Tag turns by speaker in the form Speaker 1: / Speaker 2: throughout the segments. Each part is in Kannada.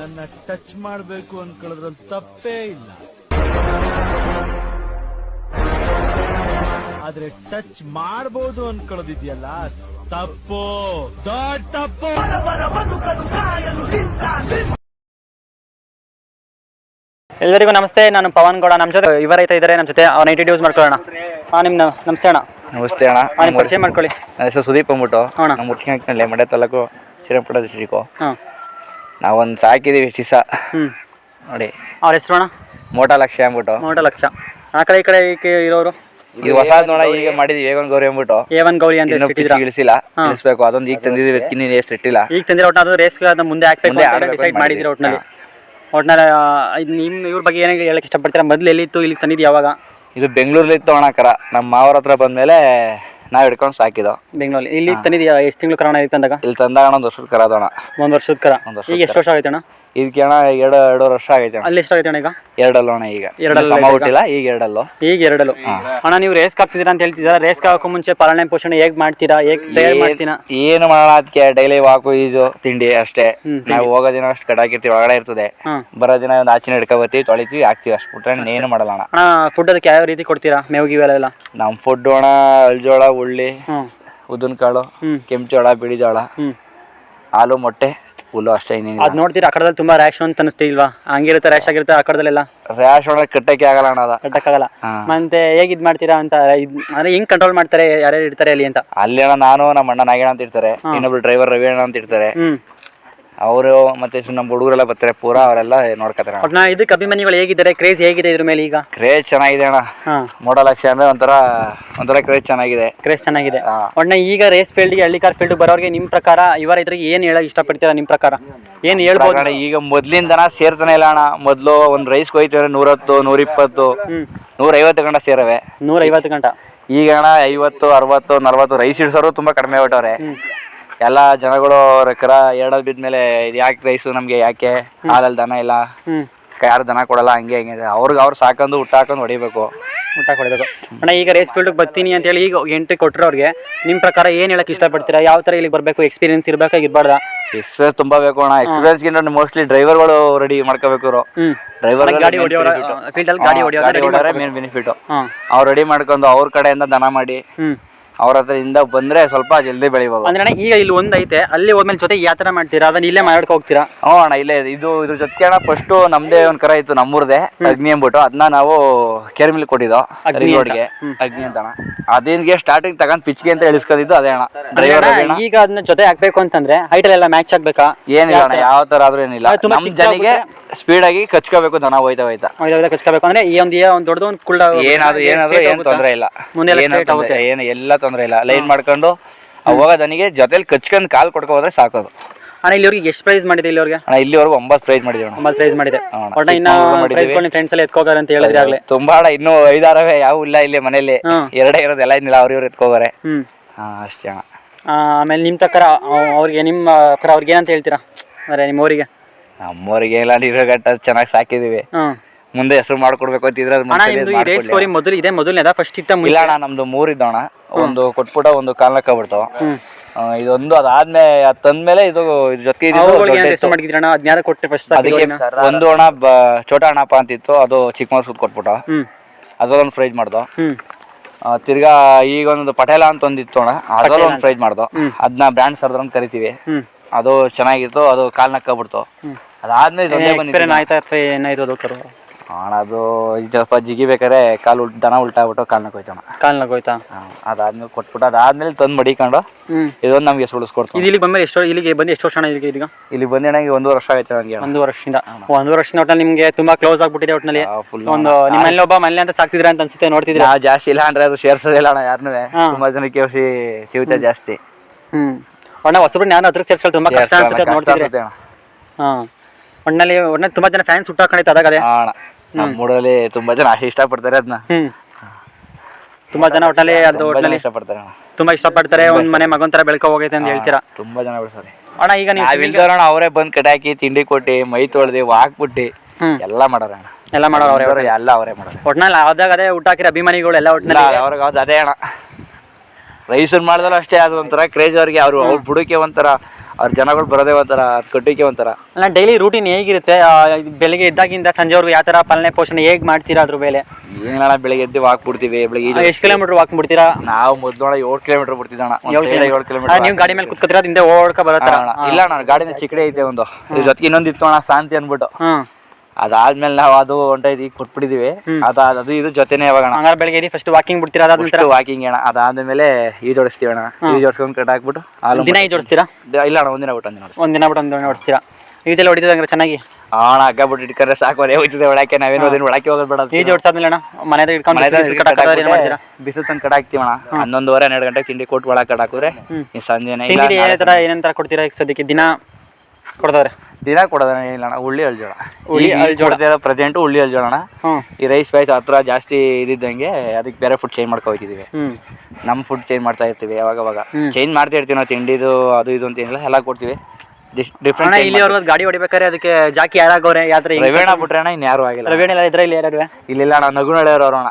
Speaker 1: ನನ್ನ ಟಚ್ ಮಾಡಬೇಕು ಅನ್ಕೊಳ್ಳೋದ್ರಲ್ಲಿ ತಪ್ಪೇ ಇಲ್ಲ. ಆದ್ರೆ ಟಚ್ ಮಾಡ್ಬೋದು ಅನ್ಕೊಳ್ಳೋದಿದ್ಯಲ್ಲ ತಪ್ಪು ದೊಡ್ಡ ತಪ್ಪು.
Speaker 2: ಎಲ್ಲರಿಗೂ ನಮಸ್ತೆ ನಾನು ಪವನ್ ಗೌಡ. ನಮ್ಮ ಜೊತೆ ಇವರೈತೆ ಇದ್ದಾರೆ ನಮ್ಮ ಜೊತೆ ಅವ್ನ ಇಂಟ್ರಡ್ಯೂಸ್ ಮಾಡ್ಕೊಳ್ಳೋಣ. ಹಾ ನಿಮ್ಮ ನಮಸ್ತೆ ಅಣ್ಣ.
Speaker 3: ನಮಸ್ತೆ ಅಣ್ಣ.
Speaker 2: ಹಾಂ ನಿಮ್ಮ ಪರಿಚಯ ಮಾಡ್ಕೊಳ್ಳಿ.
Speaker 3: ನನ್ನ ಹೆಸರು ಸುದೀಪ್ ಅಂದ್ಬಿಟ್ಟು.
Speaker 2: ಅಣ್ಣ.
Speaker 3: ನಮ್ಮ ಮುಟ್ಕಿನಳ್ಳಿ ಮಂಡ್ಯ ತಾಲೂಕು ಶ್ರೀರಂಪುರ ಡಿಸ್ಟ್ರಿಕ್ಕು
Speaker 2: ಹಾಂ
Speaker 3: ನಾವೊಂದು ಸಾಕಿದೀವಿ ಶಿಸ.
Speaker 2: ಹ್ಞೂ
Speaker 3: ನೋಡಿ.
Speaker 2: ಅವ್ರ ಹೆಸರು ಅಣ್ಣ?
Speaker 3: ಮೋಟಾ ಲಕ್ಷ ಅಂದ್ಬಿಟ್ಟು.
Speaker 2: ಮೋಟ ಲಕ್ಷ ಆ ಕಡೆ ಈ ಕಡೆ ಈಕೆ ಇರೋರು?
Speaker 3: ಇದು ಹೊಸ ನೋಡ ಈಗ ಮಾಡಿದ್ವಿ ಏವನ್ ಗೌರಿ ಅಂದ್ಬಿಟ್ಟು.
Speaker 2: ಏವನ್ ಒನ್ ಗೌರಿ ಅಂತ
Speaker 3: ಇನ್ನೂ
Speaker 2: ಇಟ್ಟಿದ್ದೀರಾ
Speaker 3: ಪಿಚ್ ಇಳಿಸಿಲ್ಲ. ಇಳಿಸ್ಬೇಕು ಅದೊಂದು ಈಗ ತಂದಿದ್ದೀವಿ ಇನ್ನೇನು ಎಷ್ಟು ಇಟ್ಟಿಲ್ಲ.
Speaker 2: ಈಗ ತಂದಿರ ಒಟ್ಟು ಅದು ರೇಸ್ ಅದನ್ನ ಮುಂದೆ ಹಾಕ್ಬೇಕು
Speaker 3: ಮುಂದೆ
Speaker 2: ಅಂತ
Speaker 3: ಆಡ್ಬೇಕು
Speaker 2: ಡಿಸೈಡ್
Speaker 3: ಅಂತ
Speaker 2: ಮಾಡಿದ್ದೀರಾ. ಒಟ್ಟಿನಲ್ಲಿ ಒಟ್ಟಿನಲ್ಲಿ ನಿಮ್ಮ ಇವ್ರ ಬಗ್ಗೆ ಏನಾಗಿ ಹೇಳಕ್ಕೆ ಇಷ್ಟಪಡ್ತೀರಾ? ಮೊದಲು ಎಲ್ಲಿತ್ತು ಇಲ್ಲಿಗೆ ತಂದಿದ್ದು ಯಾವಾಗ
Speaker 3: ಇದು ಬೆಂಗಳೂರಲ್ಲಿ ಇತ್ತು ಅಣ್ಣ ಕರ. ನಮ್ಮ ಮಾವರ ಹತ್ರ ಬಂದ್ಮೇಲೆ ನಾವು ಹಿಡ್ಕೊಂಡು ಸಾಕಿದೋ.
Speaker 2: ಬೆಂಗಳೂರಲ್ಲಿ. ಇಲ್ಲಿ ತಂದಿದ್ಯಾ ಎಷ್ಟು ತಿಂಗಳು ಕರೋಣ ಇಲ್ಲಿ ತಂದಾಗ
Speaker 3: ಇಲ್ಲಿ ತಂದಾಗ ಒಂದು ವರ್ಷದ ಕರ ಅದಣ್ಣ
Speaker 2: ಒಂದು ವರ್ಷದ ಕರ. ಈಗ ಎಷ್ಟು ವರ್ಷ ಆಗೈತೆ ಅಣ್ಣ
Speaker 3: ಇದಕ್ಕೆ ಅಣ್ಣ ಎರಡು ಎರಡು ವರ್ಷ ಆಗೈತೆ ಅಣ್ಣ.
Speaker 2: ಅಲ್ಲಿ ಎಷ್ಟು ಆಗೈತೆ ಅಣ್ಣ ಈಗ?
Speaker 3: ಎರಡಲ್ಲು ಅಣ್ಣ ಈಗ.
Speaker 2: ಎರಡಲ್ಲ
Speaker 3: ಸಮ? ಹುಟ್ಟಿಲ್ಲ ಈಗ ಎರಡಲ್ಲು.
Speaker 2: ಈಗ ಎರಡಲು ಅಣ್ಣ ನೀವು ರೇಸ್ ಹಾಕ್ತಿದ್ದೀರಾ ಅಂತ ಹೇಳ್ತಿದ್ದೀರಾ? ರೇಸ್ ಹಾಕೋ ಮುಂಚೆ ಪಾಲನೆ ಪೋಷಣೆ ಹೇಗ್ ಮಾಡ್ತೀರಾ? ಹೇಗ್ ತಯಾರು ಮಾಡ್ತೀರಾ?
Speaker 3: ಏನು ಮಾಡೋಣ ಅದಕ್ಕೆ ಡೈಲಿ ವಾಕು ಈಜು ತಿಂಡಿ ಅಷ್ಟೇ. ನಾವು ಹೋಗೋ ದಿನ ಅಷ್ಟು ಕಡಾಕಿರ್ತೀವಿ ಒಳಗಡೆ ಇರ್ತದೆ. ಬರೋ ದಿನ ಒಂದು ಆಚಿನ ಹಿಡ್ಕೊ ಬರ್ತೀವಿ ತೊಳಿತೀವಿ ಹಾಕ್ತೀವಿ ಅಷ್ಟು ಬಿಟ್ರೆ ಏನು ಮಾಡಲ್ಲ ಅಣ್ಣ.
Speaker 2: ಅಣ್ಣ ಫುಡ್ ಅದಕ್ಕೆ ಯಾವ ರೀತಿ ಕೊಡ್ತೀರಾ? ಮೇವು ಎಲ್ಲ?
Speaker 3: ನಮ್ಮ ಫುಡ್ ಅಣ್ಣ ಅಳ್ಜೋಳ ಉಳ್ಳಿ ಉದ್ದನ್ ಕಾಳು. ಕೆಂಪು ಜೋಳ ಬಿಳಿ ಜೋಳ ಹಾಲು ಮೊಟ್ಟೆ. ಹುಲ್ಲು ಅಷ್ಟೇ
Speaker 2: ಅದು ನೋಡ್ತೀರಾ ಆ ಕಡದಲ್ಲಿ ತುಂಬಾ ರ್ಯಾಶ್ ಅಂತ ಅನಿಸ್ತಿಲ್ವಾ ಹಂಗಿರುತ್ತೆ ರ್ಯಾಶ್ ಆಗಿರುತ್ತೆ ಆ ಕಡದಲ್ಲೆಲ್ಲ
Speaker 3: ರ್ಯಾಶ್ ಒಳಗೆ ಕಟ್ಟಕ್ಕೆ ಆಗಲ್ಲ ಅಣ್ಣ ಅದ.
Speaker 2: ಕಟ್ಟಕ್ಕಾಗಲ್ಲ.
Speaker 3: ಹಾ.
Speaker 2: ಮತ್ತೆ ಹೇಗೆ ಇದು ಮಾಡ್ತೀರಾ ಅಂತ ಇದ್ ಅಂದ್ರೆ ಹಿಂಗ್ ಕಂಟ್ರೋಲ್ ಮಾಡ್ತಾರೆ ಯಾರ್ಯಾರು ಇರ್ತಾರೆ ಅಲ್ಲಿ ಅಂತ?
Speaker 3: ಅಲ್ಲಿ ಅಣ್ಣ ನಾನು ನಮ್ಮ ಅಣ್ಣ ನಾಗೇಣ ಅಂತ ಇರ್ತಾರೆ. ಇನ್ನೊಬ್ರು ಡ್ರೈವರ್ ರವಿ ಅಣ್ಣ ಅಂತ ಇರ್ತಾರೆ.
Speaker 2: ಹ್ಮ್.
Speaker 3: ಅವರು ಮತ್ತೆ ನಮ್ಮ ಹುಡುಗರೆಲ್ಲ ಬರ್ತಾರೆ ಪೂರಾ ಅವರೆಲ್ಲ ನೋಡ್ಕೊತಾರೆ ಅಣ್ಣ.
Speaker 2: ಇದಕ್ಕೆ ಅಭಿಮಾನಿಗಳು ಹೇಗಿದ್ದಾರೆ? ಕ್ರೇಜ್ ಹೇಗಿದೆ ಇದ್ರ ಮೇಲೆ ಈಗ?
Speaker 3: ಕ್ರೇಜ್ ಚೆನ್ನಾಗಿದೆ ಅಣ್ಣ.
Speaker 2: ಹಾ.
Speaker 3: ಮೋಡ ಲಕ್ಷ ಅಂದ್ರೆ ಒಂಥರ ಒಂಥರ ಕ್ರೇಜ್ ಚೆನ್ನಾಗಿದೆ.
Speaker 2: ಕ್ರೇಜ್ ಚೆನ್ನಾಗಿದೆ.
Speaker 3: ಹಾ.
Speaker 2: ಒಟ್ನ ಈಗ ರೇಸ್ ಫೀಲ್ಡ್ಗೆ ಹಳ್ಳಿ ಕಾರ್ ಫೀಲ್ಡ್ ಬರೋರಿಗೆ ನಿಮ್ಮ ಪ್ರಕಾರ ಇವರ ಇದ್ರಿಗೆ ಏನು ಹೇಳಕ್ ಇಷ್ಟಪಡ್ತೀರಾ ನಿಮ್ಮ ಪ್ರಕಾರ? ಏನು ಹೇಳ್ಬೋದು?
Speaker 3: ಅಣ್ಣ ಈಗ ಮೊದ್ಲಿಂದನ ಸೇರ್ತಾನೆ ಇಲ್ಲ ಅಣ್ಣ. ಮೊದ್ಲು ಒಂದ್ ರೈಸ್ ಹೋಯ್ತು ಅಂದ್ರೆ ನೂರತ್ತು ನೂರಿಪ್ಪತ್ತು ನೂರೈವತ್ತು ಗಂಟ ಸೇರವೆ.
Speaker 2: ನೂರ ಐವತ್ತು ಗಂಟ.
Speaker 3: ಈಗ ಅಣ್ಣ ಐವತ್ತು ಅರವತ್ತು ನಲ್ವತ್ತು ರೈಸ್ ಇಡ್ಸೋರು ತುಂಬಾ ಕಡಿಮೆ ಆಗ್ಬಿಟ್ಟವ್ರೆ. ಎಲ್ಲ ಜನಗಳು ಅವ್ರ ಕರ ಎರಡಲ್ಲಿ ಬಿದ್ಮೇಲೆ ಇದು ಯಾಕೆ ರೈಸು ನಮ್ಗೆ ಯಾಕೆ ಹಾಲಲ್ಲಿ ದನ ಇಲ್ಲ? ಯಾರು ದನ ಕೊಡಲ್ಲ? ಹಂಗೆ ಹಂಗೆ ಅವ್ರಿಗೆ ಅವ್ರು ಸಾಕೊಂಡು ಊಟ ಹಾಕೊಂಡು ಹೊಡಿಬೇಕು.
Speaker 2: ಊಟ ಕೊಡಬೇಕು. ಅಣ್ಣ ಈಗ ರೇಸ್ ಫೀಲ್ಡ್ಗೆ ಬರ್ತೀನಿ ಅಂತ ಹೇಳಿ ಈಗ ಎಂಟ್ರಿ ಅವ್ರಿಗೆ. ನಿಮ್ಮ ಪ್ರಕಾರ ಏನು ಹೇಳಕ್ ಇಷ್ಟಪಡ್ತೀರಾ? ಯಾವ ಥರ ಇಲ್ಲಿಗೆ ಬರಬೇಕು? ಎಕ್ಸ್ಪೀರಿಯನ್ಸ್ ಇರಬೇಕಾ ಇರಬಾರ್ದಾ?
Speaker 3: ಎಕ್ಸ್ಪೀರಿಯನ್ಸ್ ತುಂಬಾ ಬೇಕು ಅಣ್ಣ. ಎಕ್ಸ್ಪೀರಿಯನ್ಸ್ ಗಿಂತ ಮೋಸ್ಟ್ಲಿ ಡ್ರೈವರ್ಗಳು ರೆಡಿ ಮಾಡ್ಕೋಬೇಕು ಇವರು. ಡ್ರೈವರ್
Speaker 2: ಗಾಡಿ ಹೊಡಿಯೋರ ಫೀಲ್ಡಲ್ಲಿ ಗಾಡಿ ಹೊಡಿಯೋರ
Speaker 3: ಮೇನ್ ಬೆನಿಫಿಟ್ ಅವ್ರು ರೆಡಿ ಮಾಡ್ಕೊಂಡು ಅವ್ರ ಕಡೆಯಿಂದ ದನ ಮಾಡಿ.
Speaker 2: ಹ್ಮ್
Speaker 3: ಹತ್ರ ಇಂದ ಬಂದ್ರೆ ಸ್ವಲ್ಪ ಜಲ್ದಿ ಬೆಳಿಬೋದು.
Speaker 2: ಅಂದ್ರೆ ಅಣ್ಣ ಈಗ ಇಲ್ಲಿ ಒಂದ್ ಐತೆ ಅಲ್ಲಿ ಹೋದ್ಮೇಲೆ ಜೊತೆ ಯಾವ ಥರ ಮಾಡ್ತೀರಾ? ಅದನ್ನ ಇಲ್ಲೇ ಮಾಡ್ಕೊ ಹೋಗ್ತೀರಾ?
Speaker 3: ಹ್ಞೂ ಅಣ್ಣ ಇಲ್ಲೇ ಇದೆ. ಇದು ಇದ್ರ ಜೊತೆ ಅಣ್ಣ ಫಸ್ಟ್ ನಮ್ದೇ ಒಂದ್ ಕರ ಇತ್ತು ನಮ್ಮೂರ್ದೆ ಅಗ್ನಿ ಅಂದ್ಬಿಟ್ಟು. ಅದನ್ನ ನಾವು ಕೆರೆಮಿಲ್ ಕೊಟ್ಟಿದ್ದು
Speaker 2: ಅಗ್ನಿ.
Speaker 3: ರೋಡ್ಗೆ ಅಗ್ನಿ ಅಂತ ಅಣ್ಣ. ಅದೇನ್ಗೆ ಸ್ಟಾರ್ಟಿಂಗ್ ತಗೊಂಡ್ ಪಿಚ್ಗೆ ಅಂತ ಇಳಿಸ್ಕೊಂಡಿದ್ದು ಅದೇ ಅಣ್ಣ. ಡ್ರೈವರ್
Speaker 2: ಅಣ್ಣ, ಈಗ ಅದನ್ನ ಜೊತೆ ಹಾಕ್ಬೇಕು ಅಂತಂದ್ರೆ ಹೈಟಲ್ ಎಲ್ಲ ಮ್ಯಾಚ್ ಆಗ್ಬೇಕಾ?
Speaker 3: ಏನಿಲ್ಲ ಅಣ್ಣ ಯಾವ ತರ ಆದ್ರೂ ಏನಿಲ್ಲ.
Speaker 2: ಅದು ತುಂಬಾ
Speaker 3: ನಮ್
Speaker 2: ಚಿಕ್ಕ
Speaker 3: ಜನಿಗೆ ಸ್ಪೀಡ್ ಆಗಿ ಕಚ್ಕೋಬೇಕು ದನ ಹೋಯ್ತಾ ಹೋಯ್ತಾ
Speaker 2: ಅವೆಲ್ಲ ಕಚ್ಕೋಬೇಕು. ಅಂದ್ರೆ ಈ ಒಂದು ಒಂದು ದೊಡ್ಡದು ಒಂದು ಕುಳ್ಳ
Speaker 3: ಏನಾದ್ರು ಏನಾದ್ರು ಏನ್ ತೊಂದರೆ ಇಲ್ಲ.
Speaker 2: ಮುಂದೆ ಎಲ್ಲ
Speaker 3: ಏನ್
Speaker 2: straight ಆಗುತ್ತೆ.
Speaker 3: ಏನು ಎಲ್ಲ ತೊಂದರೆ ಇಲ್ಲ. ಲೈನ್ ಮಾಡ್ಕೊಂಡು ಅವಾಗ ಹೋಗೋ ದನಿಗೆ ಜೊತೆಲಿ ಕಚ್ಕೊಂಡು ಕಾಲ್ ಕೊಡ್ಕೊ ಹೋದ್ರೆ ಸಾಕೋದು.
Speaker 2: ಅಣ್ಣ ಇಲ್ಲಿವ್ರಿಗೆ ಎಷ್ಟು ಪ್ರೈಸ್ ಮಾಡಿದೆ ಇಲ್ಲಿವ್ರಿಗೆ?
Speaker 3: ಅಣ್ಣ ಇಲ್ಲಿವರೆಗೂ ಒಂಬತ್ತು ಪ್ರೈಸ್ ಮಾಡಿದೀವಿ ಅಣ್ಣ.
Speaker 2: ಒಂಬತ್ತು ಪ್ರೈಸ್ ಮಾಡಿದೆ
Speaker 3: ಹಾ, ಅಣ್ಣ.
Speaker 2: ಒಟ್ಟ ಇನ್ನ
Speaker 3: ಚಿಕ್ಕಮಗಳೂರು ಮಾಡಿದ್ದೀವಿ.
Speaker 2: ಪ್ರೈಸ್ಗಳು ಫ್ರೆಂಡ್ಸ್ ಎಲ್ಲ ಎತ್ಕೋಗಾರ ಅಂತ ಹೇಳಿದ್ರಿ ಆಗ್ಲೇ.
Speaker 3: ತುಂಬಾ ಅಣ್ಣ ಇನ್ನೂ ಐದಾರವೇ ಯಾವ ಇಲ್ಲ ಇಲ್ಲಿ ಮನೇಲಿ
Speaker 2: ಹ್ಮ್.
Speaker 3: ಎರಡೇ ಇರೋದು ಎಲ್ಲ ಇಲ್ಲ ಅವ್ರ ಇವ್ರು ಎತ್ಕೋಗಾರೆ.
Speaker 2: ಹ್ಮ್.
Speaker 3: ಹಾ ಅಷ್ಟೇ ಅಣ್ಣ.
Speaker 2: ಆ, ಆಮೇಲೆ ನಿಮ್ಮ ಅವ್- ಅವ್ರಿಗೆ ನಿಮ್ಮ ಪ್ರಕಾರ ಅವ್ರಿಗೆ ಏನಂತ ಹೇಳ್ತೀರಾ? ಅಂದ್ರೆ ನಿಮ್ಮ ಊರಿಗೆ?
Speaker 3: ನಮ್ಮವ್ರಿಗೆ ಇಲ್ಲ ಇರೋ ಗಟ್ಟ ಚೆನ್ನಾಗಿ ಸಾಕಿದೀವಿ.
Speaker 2: ಹ್ಮ್
Speaker 3: ಮುಂದೆ ಹೆಸರು ಮಾಡ್ಕೊಡ್ಬೇಕು ಅಂತಿದ್ರೆ ಅದ್
Speaker 2: ಅಣ್ಣ
Speaker 3: ಮುಂಚೆನೇ
Speaker 2: ನಿಮ್ದು ಈ ರೇಸ್
Speaker 3: ಮಾಡ್ಕೊಡ್ಲಿ.
Speaker 2: ಸ್ಟೋರಿ ಮೊದಲು ಇದೆ ಮೊದಲನೇದ ಫಸ್ಟ್ ಇತ್ತ
Speaker 3: ಇಲ್ಲ ಅಣ್ಣ ನಮ್ದು ಮೂರ್ ಇದ್ದೋಣ ಒಂದು ಕೊಟ್ಬಿಟ್ಟ ಒಂದು ಕಾಲ್ನಕ್ಕ ಬಿಡ್ತು ಆ, ಇದೊಂದು ಅದಾದ್ಮೇಲೆ ಅದ್ ತಂದ್ಮೇಲೆ ಇದು ಇದ್ರ ಜೊತೆಗೆ ಇದ್ದಿದ್ದು ದೊಡ್ಡ ಎತ್ತು.
Speaker 2: ಅದ್ನ್ಯಾರ ಕೊಟ್ಟೆ ಫಸ್ಟ್
Speaker 3: ಅದಕ್ಕೆ ಒಂದು ಅಣ್ಣ ಬ ಚೋಟ ಅಣ್ಣಪ್ಪ ಅಂತಿತ್ತು. ಅದು ಚಿಕ್ಕ ಸುತ್ತ ಕೊಟ್ಬಿಟ್ಟ.
Speaker 2: ಹ್ಮ್.
Speaker 3: ಅದರಲ್ಲೊಂದು ಫ್ರೈಜ್ ಮಾಡ್ದು.
Speaker 2: ಹ್ಮ್.
Speaker 3: ಆ, ತಿರ್ಗಾ ಈಗ ಒಂದು ಪಟೇಲ ಅಂತ ಒಂದಿತ್ತು ಅಣ್ಣ. ಅದರಲ್ಲಿ ಒಂದು ಫ್ರೈಜ್ ಮಾಡ್ದು. ಅದನ್ನ ಬ್ರ್ಯಾಂಡ್ ಸರ್ದ್ರ ಅಂತ ಕರಿತೀವಿ.
Speaker 2: ಹ್ಮ್.
Speaker 3: ಅದು ಚೆನ್ನಾಗಿತ್ತು ಅದು ಕಾಲ್ ನಕ್ಕಬಿಡ್ತು ಅದಾದ್ಮೇಲೆ ಇದೊಂದೇ ಬಂದಿತ್ತು
Speaker 2: ಎಕ್ಸ್ಪೀರಿಯನ್ ಆಯ್ತಾ ಅಥವಾ ಏನಾಯ್ತು ಅದು ಕರು?
Speaker 3: ಅಣ್ಣ ಅದು ಈಗ ಸ್ವಲ್ಪ ಜಿಗಿಬೇಕಾರೆ ಕಾಲು ದನ ಉಲ್ಟಾಗ್ಬಿಟ್ಟು ಕಾಲ್ನ
Speaker 2: ಕಾಲ್ ನಗೋಯ್ತಾ
Speaker 3: ಹೋಯ್ತಾ ಅದಾದ್ಮೇಲೆ ಕೊಟ್ಬಿಟ್ಟು ಅದಾದ್ಮೇಲೆ ತಂದು ಮಡಿಕೊಂಡು ಇದೊಂದು ನಮ್ಗೆ ಎಷ್ಟು
Speaker 2: ಇದು ಇಲ್ಲಿಗೆ ಬಂದ್ಮೇಲೆ ಎಷ್ಟು ಇಲ್ಲಿಗೆ ಬಂದು ಎಷ್ಟು ವರ್ಷ ಅಣ್ಣ ಇಲ್ಲಿಗೆ ಇದೀಗ?
Speaker 3: ಇಲ್ಲಿ ಬಂದು ನನಗೆ ಒಂದು ವರ್ಷ ಆಯ್ತು ನನಗೆ.
Speaker 2: ಒಂದು ವರ್ಷದಿಂದ. ಒಂದು ವರ್ಷದಿಂದ ಒಟ್ಟಲ್ಲಿ ನಿಮ್ಗೆ ತುಂಬಾ ಕ್ಲೋಸ್ ಆಗ್ಬಿಟ್ಟಿದೆ ಒಟ್ಟಿನಲ್ಲಿ
Speaker 3: ಆ, full
Speaker 2: ಒಂದು ನಿಮ್ಮಲ್ಲಿ ಒಬ್ಬ ಮನೆ ಅಂತ ಸಾಕ್ತಿದ್ರ ಅಂತ ಅನ್ಸುತ್ತೆ ನೋಡ್ತಿದ್ರೆ
Speaker 3: ನಾವು ಜಾಸ್ತಿ ಇಲ್ಲ ಅಂದ್ರೆ ಅದು ಸೇರ್ಸೋದಿಲ್ಲ ಅಣ್ಣ ಯಾರನ್ನೂ
Speaker 2: ಹಾ.
Speaker 3: ತುಂಬಾ ಜನಕ್ಕೆ ಹೊಸಿ ಜೀವಿತ ಜಾಸ್ತಿ.
Speaker 2: ಹ್ಮ್. ಅಣ್ಣ ಹೊಸಬ್ರು ನಾನು ಹತ್ರ ಸೇರ್ಸ್ಕೊಳ್ಳಿ ತುಂಬಾ ಕಷ್ಟ ಅನ್ಸುತ್ತೆ ಅದ್ ನೋಡ್ತಿದ್ರೆ. ಹಾ. ಒಟ್ಟಿನಲ್ಲಿ ಒಟ್ಟಿನಲ್ಲಿ ತುಂಬಾ ಜನ ಫ್ಯಾನ್ಸ್ ಹುಟ್ಟಾಕೊಂಡಿತ್ತು ಅದಾಗ ಅದೇ
Speaker 3: ಅಣ್ಣ ನಮ್ಮ ಮೂಡಲ್ಲಿ ತುಂಬಾ ಜನ ಅಷ್ಟು ಇಷ್ಟಪಡ್ತಾರೆ ಅದನ್ನ
Speaker 2: ಹ್ಮ್. ತುಂಬಾ ಜನ ಒಟ್ಟಿನಲ್ಲಿ ಅದು
Speaker 3: ಒಟ್ಟಲ್ಲಿ
Speaker 2: ಒಟ್ಟಿನಲ್ಲಿ
Speaker 3: ಇಷ್ಟಪಡ್ತಾರೆ ಅಣ್ಣ.
Speaker 2: ತುಂಬಾ ಇಷ್ಟಪಡ್ತಾರೆ ಒಂದ್ ಮನೆ ಮಗನ್ ಬೆಳಕ ಹೋಗೈತೆ ಅಂತ ಹೇಳ್ತೀರಾ?
Speaker 3: ತುಂಬಾ ಜನ ಬಿಡ್ತಾರೆ
Speaker 2: ಅಣ್ಣ ಈಗ ನೀವು
Speaker 3: ನಾವ್ ಇಲ್ದವ್ರಣ್ಣ ಅವರೇ ಬಂದ್ ಕಟಾಕಿ ತಿಂಡಿ ಕೊಟ್ಟಿ ಮೈ ತೊಳ್ದಿ ಹಾಕ್ಬಿಟ್ಟು
Speaker 2: ಹ್ಮ್.
Speaker 3: ಎಲ್ಲ ಮಾಡಾರ ಅಣ್ಣ.
Speaker 2: ಎಲ್ಲ ಮಾಡೋರು ಅವ್ರೆ
Speaker 3: ಎಲ್ಲ ಅವರೇ ಮಾಡೋದು
Speaker 2: ಒಟ್ನಲ್ಲಿ ಆದಾಗ ಅದೇ ಊಟ ಹಾಕಿರೋ ಅಭಿಮಾನಿಗಳು ಎಲ್ಲ ಒಟ್ಟಿನಲ್ಲಿ
Speaker 3: ಅವ್ರಿಗೆ ಅದೇ ಅಣ್ಣ. ರೈಸನ್ ಮಾಡಿದ್ರು ಅಷ್ಟೇ ಅದು ಒಂಥರ ಕ್ರೇಜ್ ಅವ್ರಿಗೆ ಅವ್ರು ಅವ್ರ ಬುಡಕ್ಕೆ ಒಂಥರ ಅವ್ರ ಜನಗಳು ಬರೋದೇ ಒಂಥರ ಅದ್ ಕಟ್ಟಿಗೆ ಒಂಥರ.
Speaker 2: ಅಲ್ಲ ಡೈಲಿ ರೂಟೀನ್ ಹೇಗಿರುತ್ತೆ? ಆ, ಇದು ಬೆಳಿಗ್ಗೆ ಎದ್ದಾಗಿಂದ ಸಂಜೆವರೆಗೂ ಯಾವ ಥರ ಪಾಲನೆ ಪೋಷಣೆ ಹೇಗೆ ಮಾಡ್ತೀರಾ ಅದ್ರ ಮೇಲೆ?
Speaker 3: ಏನಣ್ಣ ಬೆಳಿಗ್ಗೆ ಎದ್ದು ವಾಕ್ ಬಿಡ್ತೀವಿ ಬೆಳಿಗ್ಗೆ
Speaker 2: ಎಷ್ಟು ಕಿಲೋಮೀಟರ್ ವಾಕ್ ಬಿಡ್ತೀರಾ
Speaker 3: ನಾವು ಮೊದ್ಲು ಏಳು ಕಿಲೋಮೀಟರ್ ಬಿಡ್ತಿದ್ದಣ್ಣ
Speaker 2: ಏಳು
Speaker 3: ಕಿಲೋಮೀಟರ್
Speaker 2: ನೀವು ಗಾಡಿ ಮೇಲೆ ಕುತ್ಕೋತೀರಾ? ಹಿಂದೆ ಓಡ್ಕೊ
Speaker 3: ಇಲ್ಲ ನಾನು ಗಾಡಿನ ಚಿಕ್ಕಡೆ ಐತೆ ಒಂದು. ಇದ್ರ ಜೊತೆಗೆ ಇನ್ನೊಂದು ಇತ್ತು ಅಣ್ಣ ಶಾಂತಿ ಅನ್ಬಿಟ್ಟು
Speaker 2: ಹ್ಮ್
Speaker 3: ಅದಾದ್ಮೇಲೆ ನಾವು ಅದು ಹೊಂಟೈತಿ ಈಗ ಕೊಟ್ಬಿಟ್ಟಿದೀವಿ. ಅದ ಅದು ಇದು ಜೊತೆನೆ ಯಾವಾಗ ಅಣ್ಣ
Speaker 2: ಹಂಗಾರೆ ಬೆಳಿಗ್ಗೆ ಫಸ್ಟ್ ವಾಕಿಂಗ್ ಬಿಡ್ತೀರಾ ಅದಾದ ನಂತರ
Speaker 3: ವಾಕಿಂಗ್ ಅಣ್ಣ. ಅದಾದ್ಮೇಲೆ ಈ ಜೋಡಿಸ್ತೀವಿ ಅಣ್ಣ. ಈ ಜೋಡಿಸ್ಕೊಂಡು ಕಟ್ ಹಾಕ್ಬಿಟ್ಟು ಹಾಲು
Speaker 2: ದಿನ ಈ
Speaker 3: ಜೋಡಿಸ್ತೀರಾ ಇಲ್ಲ ಅಣ್ಣ ಒಂದಿನ ಬಿಟ್ಟು ಒಂದಿನ ಹೊಡ್ಸ್ತೀವಿ.
Speaker 2: ಒಂದ್ ದಿನ ಬಿಟ್ಟು ಒಂದಿನ ದಿನ ಹೊಡಿಸ್ತೀರಾ ಈಜೆಲ್ಲ ಹೊಡಿತದಂಗ್ರೆ ಚೆನ್ನಾಗಿ?
Speaker 3: ಅಣ್ಣ ಹಗ್ಗ ಬಿಟ್ಟು ಇಟ್ಕೊಂಡ್ರೆ ಸಾಕು ಅದೇ ಹೋಗ್ತದೆ ಒಳಕ್ಕೆ. ನಾವೇನು ಅದನ್ನ ಒಳಕ್ಕೆ ಹೋಗೋದು ಬೇಡ.
Speaker 2: ಈಜ್ ಹೊಡ್ಸಾದ್ಮೇಲೆ ಅಣ್ಣ ಮನೆ ಇಟ್ಕೊಂಡು ಏನು ಮಾಡ್ತೀರಾ?
Speaker 3: ಬಿಸಿಲು ತಂದು ಕಟ್ ಹಾಕ್ತೀವಿ ಅಣ್ಣ. ಹನ್ನೊಂದುವರೆ ಹನ್ನೆರಡು ಗಂಟೆಗೆ ತಿಂಡಿ ಕೊಟ್ಟು ಒಳಗೆ ಕಟ್ ಹಾಕಿದ್ರೆ ಈ ಸಂಜೆನೆ ಇಲ್ಲ
Speaker 2: ತಿಂಡಿ ಏನೇ
Speaker 3: ನಾಳೆ
Speaker 2: ಥರ ಏನೇನ್ ಥರ ಕೊಡ್ತೀರಾ ಈಗ ಸದ್ಯಕ್ಕೆ? ದಿನ ಕೊಡ್ತಾವ್ರೆ?
Speaker 3: ದಿನ ಕೊಡೋದಣ್ಣ ಇಲ್ಲ ಅಣ್ಣ ಉಳ್ಳಿ ಹುಳಿ
Speaker 2: ಉಳ್ಳಿ ಅಳ್ಜೋಳ.
Speaker 3: ಪ್ರೆಸೆಂಟ್ ಹುಳ್ಳಿ ಅಳ್ಜೋಳ ಅಣ್ಣ.
Speaker 2: ಹ್ಮ್.
Speaker 3: ಈ ರೈಸ್ ವೈಸ್ ಹತ್ರ ಜಾಸ್ತಿ ಇದ್ದಿದ್ದಂಗೆ ಅದಕ್ಕೆ ಬೇರೆ ಫುಡ್ ಚೇಂಜ್ ಮಾಡ್ಕೊ
Speaker 2: ಹೋಗಿದ್ದೀವಿ
Speaker 3: ನಮ್ಮ ಫುಡ್ ಚೇಂಜ್ ಮಾಡ್ತಾ ಇರ್ತೀವಿ ಯಾವಾಗ ಅವಾಗ ಚೇಂಜ್ ಮಾಡ್ತಾ ಇರ್ತೀವಿ ನಾವು ತಿಂಡಿದು ಅದು ಇದು ಅಂತ ಏನಿಲ್ಲ ಎಲ್ಲ ಕೊಡ್ತೀವಿ.
Speaker 2: ಅಣ್ಣ ಇಲ್ಲಿವರೆಗೂ ಗಾಡಿ ಹೊಡಿಬೇಕಾದ್ರೆ ಅದಕ್ಕೆ ಜಾಕಿ ಯಾರಾಗವ್ರೆ ಯಾತ್ರೆ
Speaker 3: ರವೇಣ ಬಿಟ್ರೆ ಅಣ್ಣ ಇನ್ಯಾರು ಆಗಿಲ್ಲ.
Speaker 2: ರವೇಣ ಇಲ್ಲ ಇದ್ರೆ ಇಲ್ಲಿ ಯಾರು
Speaker 3: ಇಲ್ಲಿಲ್ಲ ಅಣ್ಣ ನಗುನಳ್ಳಿಯವ್ರು ಅವ್ರು ಅಣ್ಣ.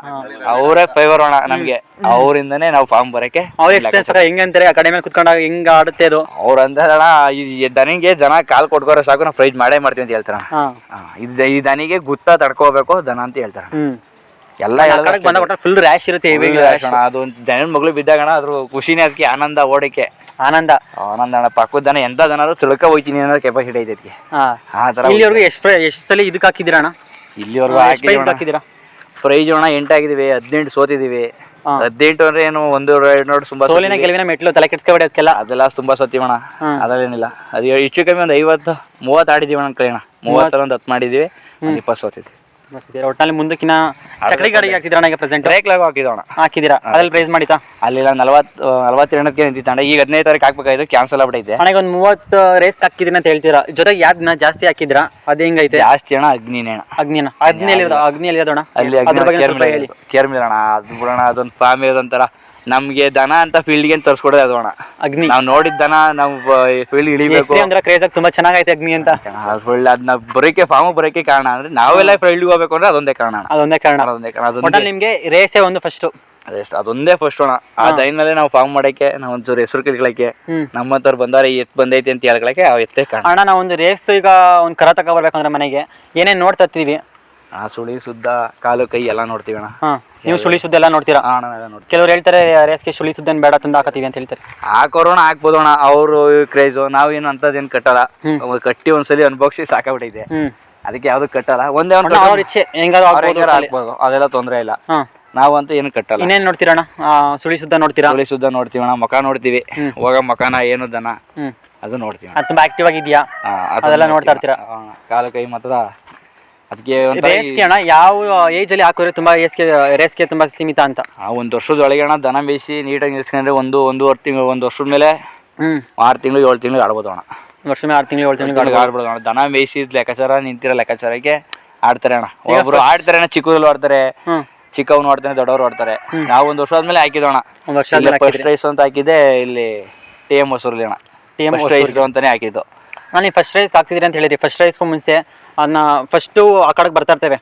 Speaker 3: ಅವರೇ ಫೈವರ್ ಅಣ್ಣ ನಮಗೆ. ಅವರಿಂದನೇ ನಾವು ಫಾರ್ಮ್ ಬರಕ್ಕೆ
Speaker 2: ಅವ್ರ ಎಕ್ಸ್ಪೀರಿಯನ್ಸ್ ಪ್ರಕಾರ ಹೆಂಗೆ ಅಂತಾರೆ ಆ ಕಡೆ ಮೇಲೆ ಕುತ್ಕೊಂಡಾಗ ಹೆಂಗ್ ಆಡುತ್ತೆ ಅದು?
Speaker 3: ಅವ್ರು ಅಂದ್ರೆ ಅಣ್ಣ ಈ ದನಿಗೆ ಜನ ಕಾಲ್ ಕೊಟ್ಕೋರೆ ಸಾಕು ನಾವು ಫ್ರೈಜ್ ಮಾಡೇ ಮಾಡ್ತೀವಿ ಅಂತ ಹೇಳ್ತಾರ ಇದು ಈ ದನಿಗೆ ಗುತ್ತ ತಡ್ಕೋಬೇಕು ದನ ಅಂತ ಹೇಳ್ತಾರ ಎಲ್ಲಾ
Speaker 2: ಬಂದ ಫುಲ್ ರ್ಯಾಶ್ ಇರುತ್ತೆ ಜನ
Speaker 3: ಅದು ಜನನ ಮಗಳು ಬಿದ್ದಾಗಣ ಅದ್ರ ಖುಷಿನೇ ಅದಕ್ಕೆ ಆನಂದ ಓಡಕ್ಕೆ.
Speaker 2: ಆನಂದ.
Speaker 3: ಆನಂದ ಅಣ್ಣ ಪಕ್ಕದ ದನ ಎಂತ ದನ ತಿಳ್ಕ ಹೋಯ್ತೀನಿ ಅನ್ನೋ ಕೆಪಾಸಿಟಿ
Speaker 2: ಐತೈತಿ
Speaker 3: ಆ ಥರ
Speaker 2: ಇಲ್ಲಿವರೆಗೂ ಎಷ್ಟು ಎಷ್ಟು ಸಲ ಇದಕ್ಕೆ ಹಾಕಿದ್ದೀರಾ ಅಣ್ಣ?
Speaker 3: ಇಲ್ಲಿವರೆಗೂ
Speaker 2: ಹಾಕಿದಿರ ಪ್ರೈಜ್ ಹಾಕಿದ್ದೀರಾ?
Speaker 3: ಅಣ್ಣ ಎಂಟಾಗಿದ್ದೀವಿ ಹದಿನೆಂಟು ಸೋತಿದ್ದೀವಿ. ಹದಿನೆಂಟು ಅಂದ್ರೆ ಏನು ಒಂದು ಎರಡು ನೋಡಿ ತುಂಬಾ
Speaker 2: ಸೋಲಿನ. ಗೆಲುವಿನ ಮೆಟ್ಲು ತಲೆ ಕೆಡ್ಸ್ಕೊಬೇಡಿ ಅದಕ್ಕೆಲ್ಲ.
Speaker 3: ಅದೆಲ್ಲ ತುಂಬಾ ಸತ್ಯವಣ್ಣ ಅದರಲ್ಲೇನಿಲ್ಲ. ಅದು ಹೆಚ್ಚು ಕಮ್ಮಿ ಒಂದು ಐವತ್ತು ಮೂವತ್ತು ಆಡಿದೀವಿ ಅಣ್ಣ ಕೈಣ ಮೂವತ್ತರ ಒಂದು ಹತ್ತು ಮಾಡಿದೀವಿ ಇಪ್ಪತ್ತು ಸೋತಿದ್ವಿ
Speaker 2: ಒಟ್ಟಿನಲ್ಲಿ ಮುಂದಕ್ಕಿನ ಚಕಡಿ ಗಾಡಿಗೆ ಹಾಕಿದ್ರಣ ಈಗ ಪ್ರೆಸೆಂಟ್
Speaker 3: ಬ್ರೇಕ್ಲಾಗ ಹಾಕಿದೋಣ
Speaker 2: ಹಾಕಿದ್ದೀರಾ ಅದ್ರಲ್ಲಿ ಪ್ರೈಸ್ ಮಾಡಿತಾ?
Speaker 3: ಅಲ್ಲಿಲ್ಲ ನಲವತ್ತು ನಲವತ್ತೆರಡಕ್ಕೆ ನಿಂತಿತ್ತಣ್ಣ ಈಗ ಹದಿನೈದು ತಾರೀಕು ಹಾಕ್ಬೇಕಾಯ್ತು ಕ್ಯಾನ್ಸಲ್ ಆಗ್ಬಿಟ್ಟೈತೆ
Speaker 2: ನನಗೆ ಒಂದು ಮೂವತ್ತು ರೇಸ್ ಹಾಕಿದ್ದೀನಿ ಅಂತ ಹೇಳ್ತೀರಾ? ಜೊತೆಗೆ ಯಾವ ದಿನ ಜಾಸ್ತಿ ಹಾಕಿದ್ರಾ? ಅದು ಹೆಂಗೈತೆ?
Speaker 3: ಜಾಸ್ತಿ ಅಣ್ಣ ಅಗ್ನಿನೇ ಅಣ್ಣ.
Speaker 2: ಅಗ್ನಿನ? ಅಗ್ನಿಯಲ್ಲಿ ಅಗ್ನಿಯಲ್ಲಿ ಅದೋಣ
Speaker 3: ಅಲ್ಲಿ
Speaker 2: ಅದ್ರ ಬಗ್ಗೆ ಸ್ವಲ್ಪ ಹೇಳಿ.
Speaker 3: ಅಣ್ಣ. ಅದು ಬಿಡೋಣ ಅದೊಂದು ಫಾರ್ಮ್ ಇರೋದೊಂಥರ ನಮ್ಗೆ ದನ ಅಂತ ಫೀಲ್ಡ್ಗೆ ತರ್ಸ್ಕೊಡೋದು ಅದು ಅಣ್ಣ.
Speaker 2: ಅಗ್ನಿ.
Speaker 3: ನಾವು ನೋಡಿದ ದನ ನಾವು ಫೀಲ್ಡ್ ಇಳಿಬೇಕು
Speaker 2: ಹೆಸ್ರು ಅಂದ್ರೆ ಕ್ರೇಜ್ ಆಗಿ ತುಂಬಾ ಚೆನ್ನಾಗೈತೆ ಅಗ್ನಿ ಅಂತ.
Speaker 3: ಒಳ್ಳೆ ಅದನ್ನ ಬರೋಕೆ ಫಾರ್ಮ್ ಬರೋಕೆ ಕಾರಣ ಅಂದ್ರೆ ನಾವೆಲ್ಲ ಫೀಲ್ಡ್ಗೆ ಹೋಗ್ಬೇಕು ಅಂದ್ರೆ ಅದೊಂದೇ ಕಾರಣ ಅಣ್ಣ.
Speaker 2: ಅದೊಂದೇ ಕಾರಣ.
Speaker 3: ಅದೊಂದೇ ಕಾರಣ ಅದೊಂದೇ
Speaker 2: ನಿಮಗೆ ನಿಮ್ಗೆ ರೇಸೇ ಒಂದು ಫಸ್ಟ್
Speaker 3: ಅದೆಷ್ಟು ಅದೊಂದೇ ಫಸ್ಟ್ ಅಣ್ಣ. ಆ ದೈನಲ್ಲೇ ನಾವು ಫಾರ್ಮ್ ಮಾಡಕ್ಕೆ ನಾವು ಒಂಚೂರು ಹೆಸರು ಕೇಳ್ಕೊಳಕ್ಕೆ
Speaker 2: ಹ್ಮ್.
Speaker 3: ನಮ್ಮ ಹತ್ರ ಬಂದಾರೆ ಈ ಎತ್ ಬಂದೈತಿ ಅಂತ ಹೇಳ್ಕೊಳಕ್ಕೆ ಆ ಎತ್ತೇ ಕಾರಣ.
Speaker 2: ಅಣ್ಣ ನಾವು ಒಂದು ರೇಸ್ ಈಗ ಒಂದು ಕರ ತಗೋಬರ್ಬೇಕಂದ್ರೆ ಮನೆಗೆ. ಏನೇನ್ ನೋಡ್ತಾ ಇರ್ತೀವಿ?
Speaker 3: ಆ ಸುಳಿ ಸುದ್ದ ಕಾಲು ಕೈ ಎಲ್ಲ ನೋಡ್ತೀವಿ ಅಣ್ಣ.
Speaker 2: ಹಾಂ ನೀವು ಸುಳಿ ಸುದ್ದ ಎಲ್ಲ ನೋಡ್ತೀರಾ?
Speaker 3: ಆ ಅಣ್ಣ ನೋಡ್ತೀವಿ.
Speaker 2: ಕೆಲವ್ರು ಹೇಳ್ತಾರೆ ರೇಸ್ಗೆ ಸುಳಿ ಸುದ್ದನ್ ಬೇಡ ತಂದು ಹಾಕತ್ತೀವಿ ಅಂತ ಹೇಳ್ತಾರೆ.
Speaker 3: ಹಾಕೋರೋಣ ಹಾಕ್ಬೋದು ಅಣ್ಣ. ಅವರು ಕ್ರೇಜು ನಾವೇನು ಅಂಥದ್ದೇನು ಕಟ್ಟಲ್ಲ. ಅವ್ ಕಟ್ಟಿ ಒಂದ್ಸಲಿ ಅನುಭವಿಸಿ ಸಾಕಾಗ್ಬಿಟ್ಟೈತೆ
Speaker 2: ಹ್ಮ್.
Speaker 3: ಅದಕ್ಕೆ ಯಾವ್ದು ಕಟ್ಟಲ್ಲ. ಒಂದೇ ಒಂದು
Speaker 2: ಅವ್ರ ಇಚ್ಛೆ ಹೆಂಗಾದ್ರು ಆಗ್ಬೋದು.
Speaker 3: ಹಾಕ್ಬೋದು ಅದೆಲ್ಲ ತೊಂದರೆ ಇಲ್ಲ.
Speaker 2: ನಾವು
Speaker 3: ನಾವಂತೂ ಏನು ಕಟ್ಟಲ್ಲ.
Speaker 2: ಇನ್ನೇನ್ ನೋಡ್ತೀರಣ್ಣ ಆ, ಸುಳಿ ಸುದ್ದ ನೋಡ್ತೀರಾ?
Speaker 3: ಸುಳಿ ಸುದ್ದ ನೋಡ್ತೀವಿ ಅಣ್ಣ. ಮುಖ ನೋಡ್ತೀವಿ. ಹೋಗ ಮುಖನ ಏನು ದನ
Speaker 2: ಹ್ಮ್.
Speaker 3: ಅದು ನೋಡ್ತೀವಿ
Speaker 2: ಅದು ತುಂಬಾ ಆಕ್ಟಿವ್ ಆಗಿದ್ಯಾ?
Speaker 3: ಆ,
Speaker 2: ಅದೆಲ್ಲ ನೋಡ್ತಾ ಇರ್ತೀರಾ?
Speaker 3: ಆ, ಕಾಲು ಕೈ ಮಾತ್ರ ಅದಕ್ಕೆ ಒಂಥರ ಈ-
Speaker 2: ರೇಸ್ಗೆ ಅಣ್ಣ ಯಾವ ಏಜ್ ಅಲ್ಲಿ ಹಾಕೋರೆ ತುಂಬಾ ರೇಸ್ಗೆ ರೇಸ್ಗೆ ತುಂಬಾ ಸೀಮಿತ ಅಂತ?
Speaker 3: ಆ ಒಂದು ವರ್ಷದೊಳಗೆ ಅಣ್ಣ ದನ ಮೇಯಿಸಿ ನೀಟಾಗಿ ನಿಲ್ಸ್ಕೊಂಡ್ರೆ ಒಂದು ಒಂದೂವರೆ ತಿಂಗಳು ಒಂದು ವರ್ಷದ ಮೇಲೆ
Speaker 2: ಹ್ಮ್.
Speaker 3: ಆರು ತಿಂಗಳು ಏಳು ತಿಂಗಳು ಆಡ್ಬೋದು ಅಣ್ಣ.
Speaker 2: ವರ್ಷ ಆರು ತಿಂಗಳು ಏಳು ತಿಂಗಳು
Speaker 3: ಆಡ್ಬೋದು. ಅಣ್ಣ. ದನ ಮೇಯಿಸಿ ಲೆಕ್ಕಾಚಾರ ನಿಂತಿರೋ ಲೆಕ್ಕಾಚಾರಕ್ಕೆ ಆಡ್ತಾರೆ ಅಣ್ಣ. ಒಬ್ರು ಆಡ್ತಾರೆ ಅಣ್ಣ ಚಿಕ್ಕದ್ರು ಆಡ್ತಾರೆ
Speaker 2: ಹ್ಮ್.
Speaker 3: ಚಿಕ್ಕವ್ನು ಆಡ್ತಾನೆ ದೊಡ್ಡವ್ರು ಆಡ್ತಾರೆ. ನಾವು ಒಂದು ವರ್ಷ ಆದ್ಮೇಲೆ ಹಾಕಿದೋಣ
Speaker 2: ಒಂದ್ ವರ್ಷ ಆದ್ಮೇಲೆ
Speaker 3: ಫಸ್ಟ್ ರೈಸ್ ಅಂತ ಹಾಕಿದ್ದೆ ಇಲ್ಲಿ ಟಿ ಎಂ ಹೊಸೂರ್ಲಿ ಅಣ್ಣ.
Speaker 2: ಟಿ
Speaker 3: ಫಸ್ಟ್ ಪ್ರೈಸ್ ಅಂತಾನೆ ಹಾಕಿದ್ದು.
Speaker 2: ನಾನು ಫಸ್ಟ್ ರೈಸ್ ಹಾಕ್ತಿದ್ದೀರಿ ಅಂತ ಹೇಳಿದ್ರಿ. ಫಸ್ಟ್ ರೈಸ್ಗೂ ಮುಂಚೆ ಅದನ್ನ ಫಸ್ಟು ಆ ಕಡೆಗೆ ಬರ್ತಾ ಇರ್ತೇವೆ.